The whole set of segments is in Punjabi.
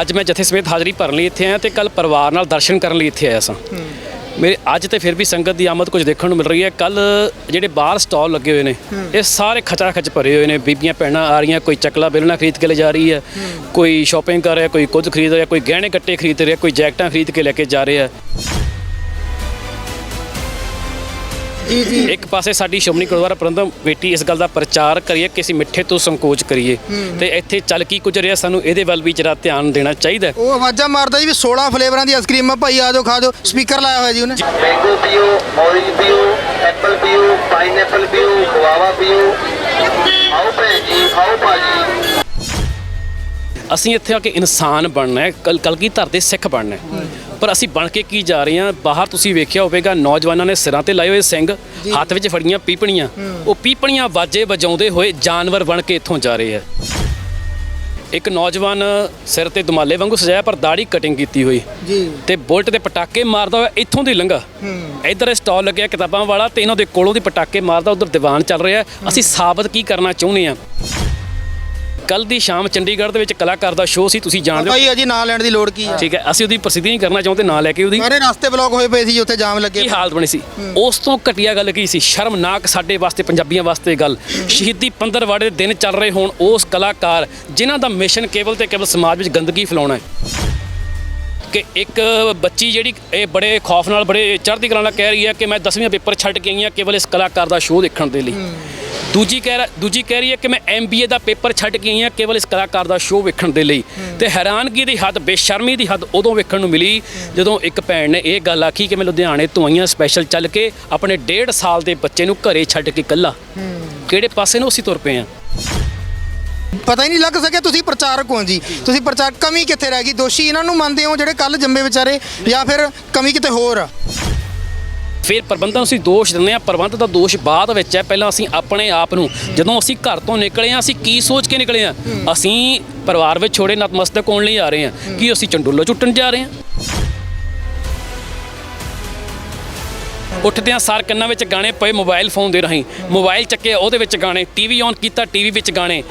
ਅੱਜ ਮੈਂ ਜਥੇ ਸਮੇਤ ਹਾਜ਼ਰੀ ਭਰਨ ਲਈ ਇੱਥੇ ਆਇਆ ਤੇ ਕੱਲ ਪਰਿਵਾਰ ਨਾਲ ਦਰਸ਼ਨ ਕਰਨ ਲਈ ਇੱਥੇ ਆਇਆ ਸਾਂ। ਮੇਰੇ ਅੱਜ ਤੇ ਫਿਰ ਵੀ ਸੰਗਤ ਦੀ ਆਮਦ ਕੁਝ ਦੇਖਣ ਨੂੰ ਮਿਲ ਰਹੀ ਹੈ। ਕੱਲ ਜਿਹੜੇ ਬਾਹਰ ਸਟਾਲ ਲੱਗੇ ਹੋਏ ਨੇ, ਇਹ ਸਾਰੇ ਖਚਾ ਖਚ ਭਰੇ ਹੋਏ ਨੇ। ਬੀਬੀਆਂ ਭੈਣਾਂ ਆ ਰਹੀਆਂ, ਕੋਈ ਚੱਕਲਾ ਬੇਲਣਾ ਖਰੀਦ ਕੇ ਲੈ ਜਾ ਰਹੀ ਹੈ, ਕੋਈ ਸ਼ਾਪਿੰਗ ਕਰ ਰਿਹਾ, ਕੋਈ ਕੁਝ ਖਰੀਦ ਰਿਹਾ, ਕੋਈ ਗਹਿਣੇ ਕੱਟੇ ਖਰੀਦ ਰਿਹਾ, ਕੋਈ ਜੈਕਟਾਂ ਖਰੀਦ ਕੇ ਲੈ ਕੇ ਜਾ ਰਿਹਾ। ਇੱਕ ਪਾਸੇ ਸਾਡੀ ਸ਼੍ਰੋਮਣੀ ਗੁਰਦੁਆਰਾ ਪ੍ਰਬੰਧਕ ਕਮੇਟੀ ਇਸ ਗੱਲ ਦਾ ਪ੍ਰਚਾਰ ਕਰੀਏ ਕਿ ਅਸੀਂ ਮਿੱਠੇ ਤੋਂ ਸੰਕੋਚ ਕਰੀਏ। ਤੇ ਇੱਥੇ ਚੱਲ ਕੀ ਕੁਝ ਰਿਹਾ ਸਾਨੂੰ ਇਹਦੇ ਵੱਲ ਵੀ ਜਰਾ ਧਿਆਨ ਦੇਣਾ ਚਾਹੀਦਾ। ਉਹ ਆਵਾਜ਼ਾਂ ਮਾਰਦਾ ਜੀ ਵੀ 16 ਫਲੇਵਰਾਂ ਦੀ ਆਈਸਕ੍ਰੀਮ ਆ ਭਾਈ ਆ ਜਾਓ ਸਪੀਕਰ ਲਾਇਆ ਹੋਇਆ ਜੀ ਉਹਨੇ। ਮੈਂਗੋ ਪੀਓ ਔਰੇਂਜ ਪੀਓ ਐਪਲ ਪੀਓ ਪਾਈਨਐਪਲ ਪੀਓ ਗਵਾਵਾ ਪੀਓ। ਆਓ ਭੈਣ ਜੀ ਆਓ ਭਾਜੀ। ਅਸੀਂ ਇੱਥੇ ਆ ਕੇ ਇਨਸਾਨ ਬਣਨਾ ਹੈ ਕਲਗੀ ਧਰ ਦੇ ਸਿੱਖ ਬਣਨਾ ਹੈ। ਪਰ ਅਸੀਂ ਬਣ ਕੇ ਕੀ ਜਾ ਰਹੇ ਹਾਂ? ਬਾਹਰ ਤੁਸੀਂ ਵੇਖਿਆ ਹੋਵੇਗਾ ਨੌਜਵਾਨਾਂ ਨੇ ਸਿਰਾਂ ਤੇ ਲਾਏ ਹੋਏ ਸਿੰਘ ਹੱਥ ਵਿੱਚ ਫੜੀਆਂ ਪੀਪਣੀਆਂ। ਉਹ ਪੀਪਣੀਆਂ ਵਾਜੇ ਵਜਾਉਂਦੇ ਹੋਏ ਜਾਨਵਰ ਬਣ ਕੇ ਇੱਥੋਂ ਜਾ ਰਹੇ ਹੈ। ਇੱਕ ਨੌਜਵਾਨ ਸਿਰ ਤੇ ਦੁਮਾਲੇ ਵਾਂਗੂ ਸਜਾਇਆ ਪਰ ਦਾੜੀ ਕਟਿੰਗ ਕੀਤੀ ਹੋਈ। ਜੀ। ਤੇ ਬੁਲਟ ਤੇ ਪਟਾਕੇ ਮਾਰਦਾ ਹੋਇਆ ਇੱਥੋਂ ਦੀ ਲੰਘਾ। ਇੱਧਰ ਸਟਾਲ ਲੱਗਿਆ ਕਿਤਾਬਾਂ ਵਾਲਾ ਤੇ ਇਹਨਾਂ ਦੇ ਕੋਲੋਂ ਦੀ ਪਟਾਕੇ ਮਾਰਦਾ ਉਧਰ ਦੀਵਾਨ ਚੱਲ ਰਿਹਾ ਅਸੀਂ ਸਾਬਤ ਕੀ ਕਰਨਾ ਚਾਹੁੰਦੇ ਆ ਕੱਲ ਦੀ ਸ਼ਾਮ ਚੰਡੀਗੜ੍ਹ ਦੇ ਵਿੱਚ ਕਲਾਕਾਰ ਦਾ ਸ਼ੋਅ ਸੀ ਤੁਸੀਂ ਜਾਣਦੇ ਹੋ? ਭਾਈ ਅਜੀ ਨਾਂ ਲੈਣ ਦੀ ਲੋੜ ਕੀ ਹੈ ਠੀਕ ਹੈ ਅਸੀਂ ਉਹਦੀ ਪ੍ਰਸਿੱਧੀ ਨਹੀਂ ਕਰਨਾ ਚਾਹੁੰਦੇ ਨਾਂ ਲੈ ਕੇ ਉਹਦੀ। ਸਾਰੇ ਰਸਤੇ ਬਲੌਕ ਹੋਏ ਪਏ ਸੀ ਜੀ ਉੱਥੇ ਜਾਮ ਲੱਗੇ ਕੀ ਹਾਲਤ ਬਣੀ ਸੀ? ਉਸ ਤੋਂ ਘਟੀਆ ਗੱਲ ਕੀ ਸੀ? ਸ਼ਰਮਨਾਕ ਸਾਡੇ ਵਾਸਤੇ ਪੰਜਾਬੀਆਂ ਵਾਸਤੇ ਗੱਲ। ਸ਼ਹੀਦੀ ਪੰਦਰਵਾੜੇ ਦੇ ਦਿਨ ਚੱਲ ਰਹੇ ਹੋਣ ਉਸ ਕਲਾਕਾਰ ਜਿਨ੍ਹਾਂ ਦਾ ਮਿਸ਼ਨ ਕੇਵਲ ਤੇ ਕੇਵਲ ਸਮਾਜ ਵਿੱਚ ਗੰਦਗੀ ਫੈਲਾਉਣਾ ਹੈ। ਕਿ ਇੱਕ ਬੱਚੀ ਜਿਹੜੀ ਇਹ ਬੜੇ ਖੌਫ ਨਾਲ ਬੜੇ ਚੜ੍ਹਦੀ ਕਲਾ ਨਾਲ ਕਹਿ ਰਹੀ ਹੈ ਕਿ ਮੈਂ 10ਵੀਂ ਪੇਪਰ ਛੱਡ ਕੇ ਆਈ ਹਾਂ ਕੇਵਲ ਇਸ ਕਲਾਕਾਰ ਦਾ ਸ਼ੋਅ ਦੇਖਣ ਦੇ ਲਈ। ਦੂਜੀ ਕਹਿ ਰ- ਦੂਜੀ ਕਹਿ ਰਹੀ ਹੈ ਕਿ ਮੈਂ ਐਮਬੀਏ ਦਾ ਪੇਪਰ ਛੱਡ ਕੇ ਆਈ ਹਾਂ ਕੇਵਲ ਇਸ ਕਲਾਕਾਰ ਦਾ ਸ਼ੋਅ ਵੇਖਣ ਦੇ ਲਈ। ਤੇ ਹੈਰਾਨਗੀ ਦੀ ਹੱਦ ਬੇਸ਼ਰਮੀ ਦੀ ਹੱਦ ਉਦੋਂ ਵੇਖਣ ਨੂੰ ਮਿਲੀ ਜਦੋਂ ਇੱਕ ਭੈਣ ਨੇ ਇਹ ਗੱਲ ਆਖੀ ਕਿ ਮੈਂ ਲੁਧਿਆਣੇ ਤੋਂ ਆਈਆਂ ਸਪੈਸ਼ਲ ਚੱਲ ਕੇ ਆਪਣੇ 1.5 ਸਾਲ ਦੇ ਬੱਚੇ ਨੂੰ ਘਰੇ ਛੱਡ ਕੇ ਇਕੱਲਾ। ਕਿਹੜੇ ਪਾਸੇ ਨੂੰ ਅਸੀਂ ਤੁਰ ਪਏ ਹਾਂ? ਪਤਾ ਹੀ ਨਹੀਂ ਲੱਗ ਸਕਿਆ ਤੁਸੀਂ ਪ੍ਰਚਾਰਕ ਹੋ ਜੀ। ਤੁਸੀਂ ਪ੍ਰਚਾਰ ਕਮੀ ਕਿੱਥੇ ਰਹਿ ਗਈ? ਦੋਸ਼ੀ ਇਹਨਾਂ ਨੂੰ ਮੰਨਦੇ ਹੋ ਜਿਹੜੇ ਕੱਲ ਜੰਮੇ ਵਿਚਾਰੇ ਜਾਂ ਫਿਰ ਕਮੀ ਕਿਤੇ ਹੋਰ ਆ? ਫਿਰ ਪ੍ਰਬੰਧਨ ਨੂੰ ਅਸੀਂ ਦੋਸ਼ ਦਿੰਦੇ ਆ ਪ੍ਰਬੰਧ ਦਾ ਦੋਸ਼ ਬਾਅਦ ਵਿੱਚ ਹੈ। ਪਹਿਲਾਂ ਅਸੀਂ ਆਪਣੇ ਆਪ ਨੂੰ ਜਦੋਂ ਅਸੀਂ ਘਰ ਤੋਂ ਨਿਕਲੇ ਆ ਅਸੀਂ ਕੀ ਸੋਚ ਕੇ ਨਿਕਲੇ ਆ ਅਸੀਂ ਪਰਿਵਾਰ ਵਿੱਚ ਛੋੜੇ ਨਤਮਸਤਕ ਹੋਣ ਲਈ ਆ ਰਹੇ ਆ ਕੀ ਅਸੀਂ ਚੰਡੋਲੋ ਚੁੱਟਣ ਜਾ ਰਹੇ ਆ ਉੱਠਦਿਆਂ ਸਾਰ ਕੰਨਾਂ ਵਿੱਚ ਗਾਣੇ ਪਏ ਮੋਬਾਈਲ ਫੋਨ ਦੇ ਰਾਹੀਂ। ਮੋਬਾਈਲ ਚੱਕੇ ਉਹਦੇ ਵਿੱਚ ਗਾਣੇ ਟੀਵੀ ਔਨ ਕੀਤਾ ਟੀਵੀ ਵਿੱਚ ਗਾਣੇ।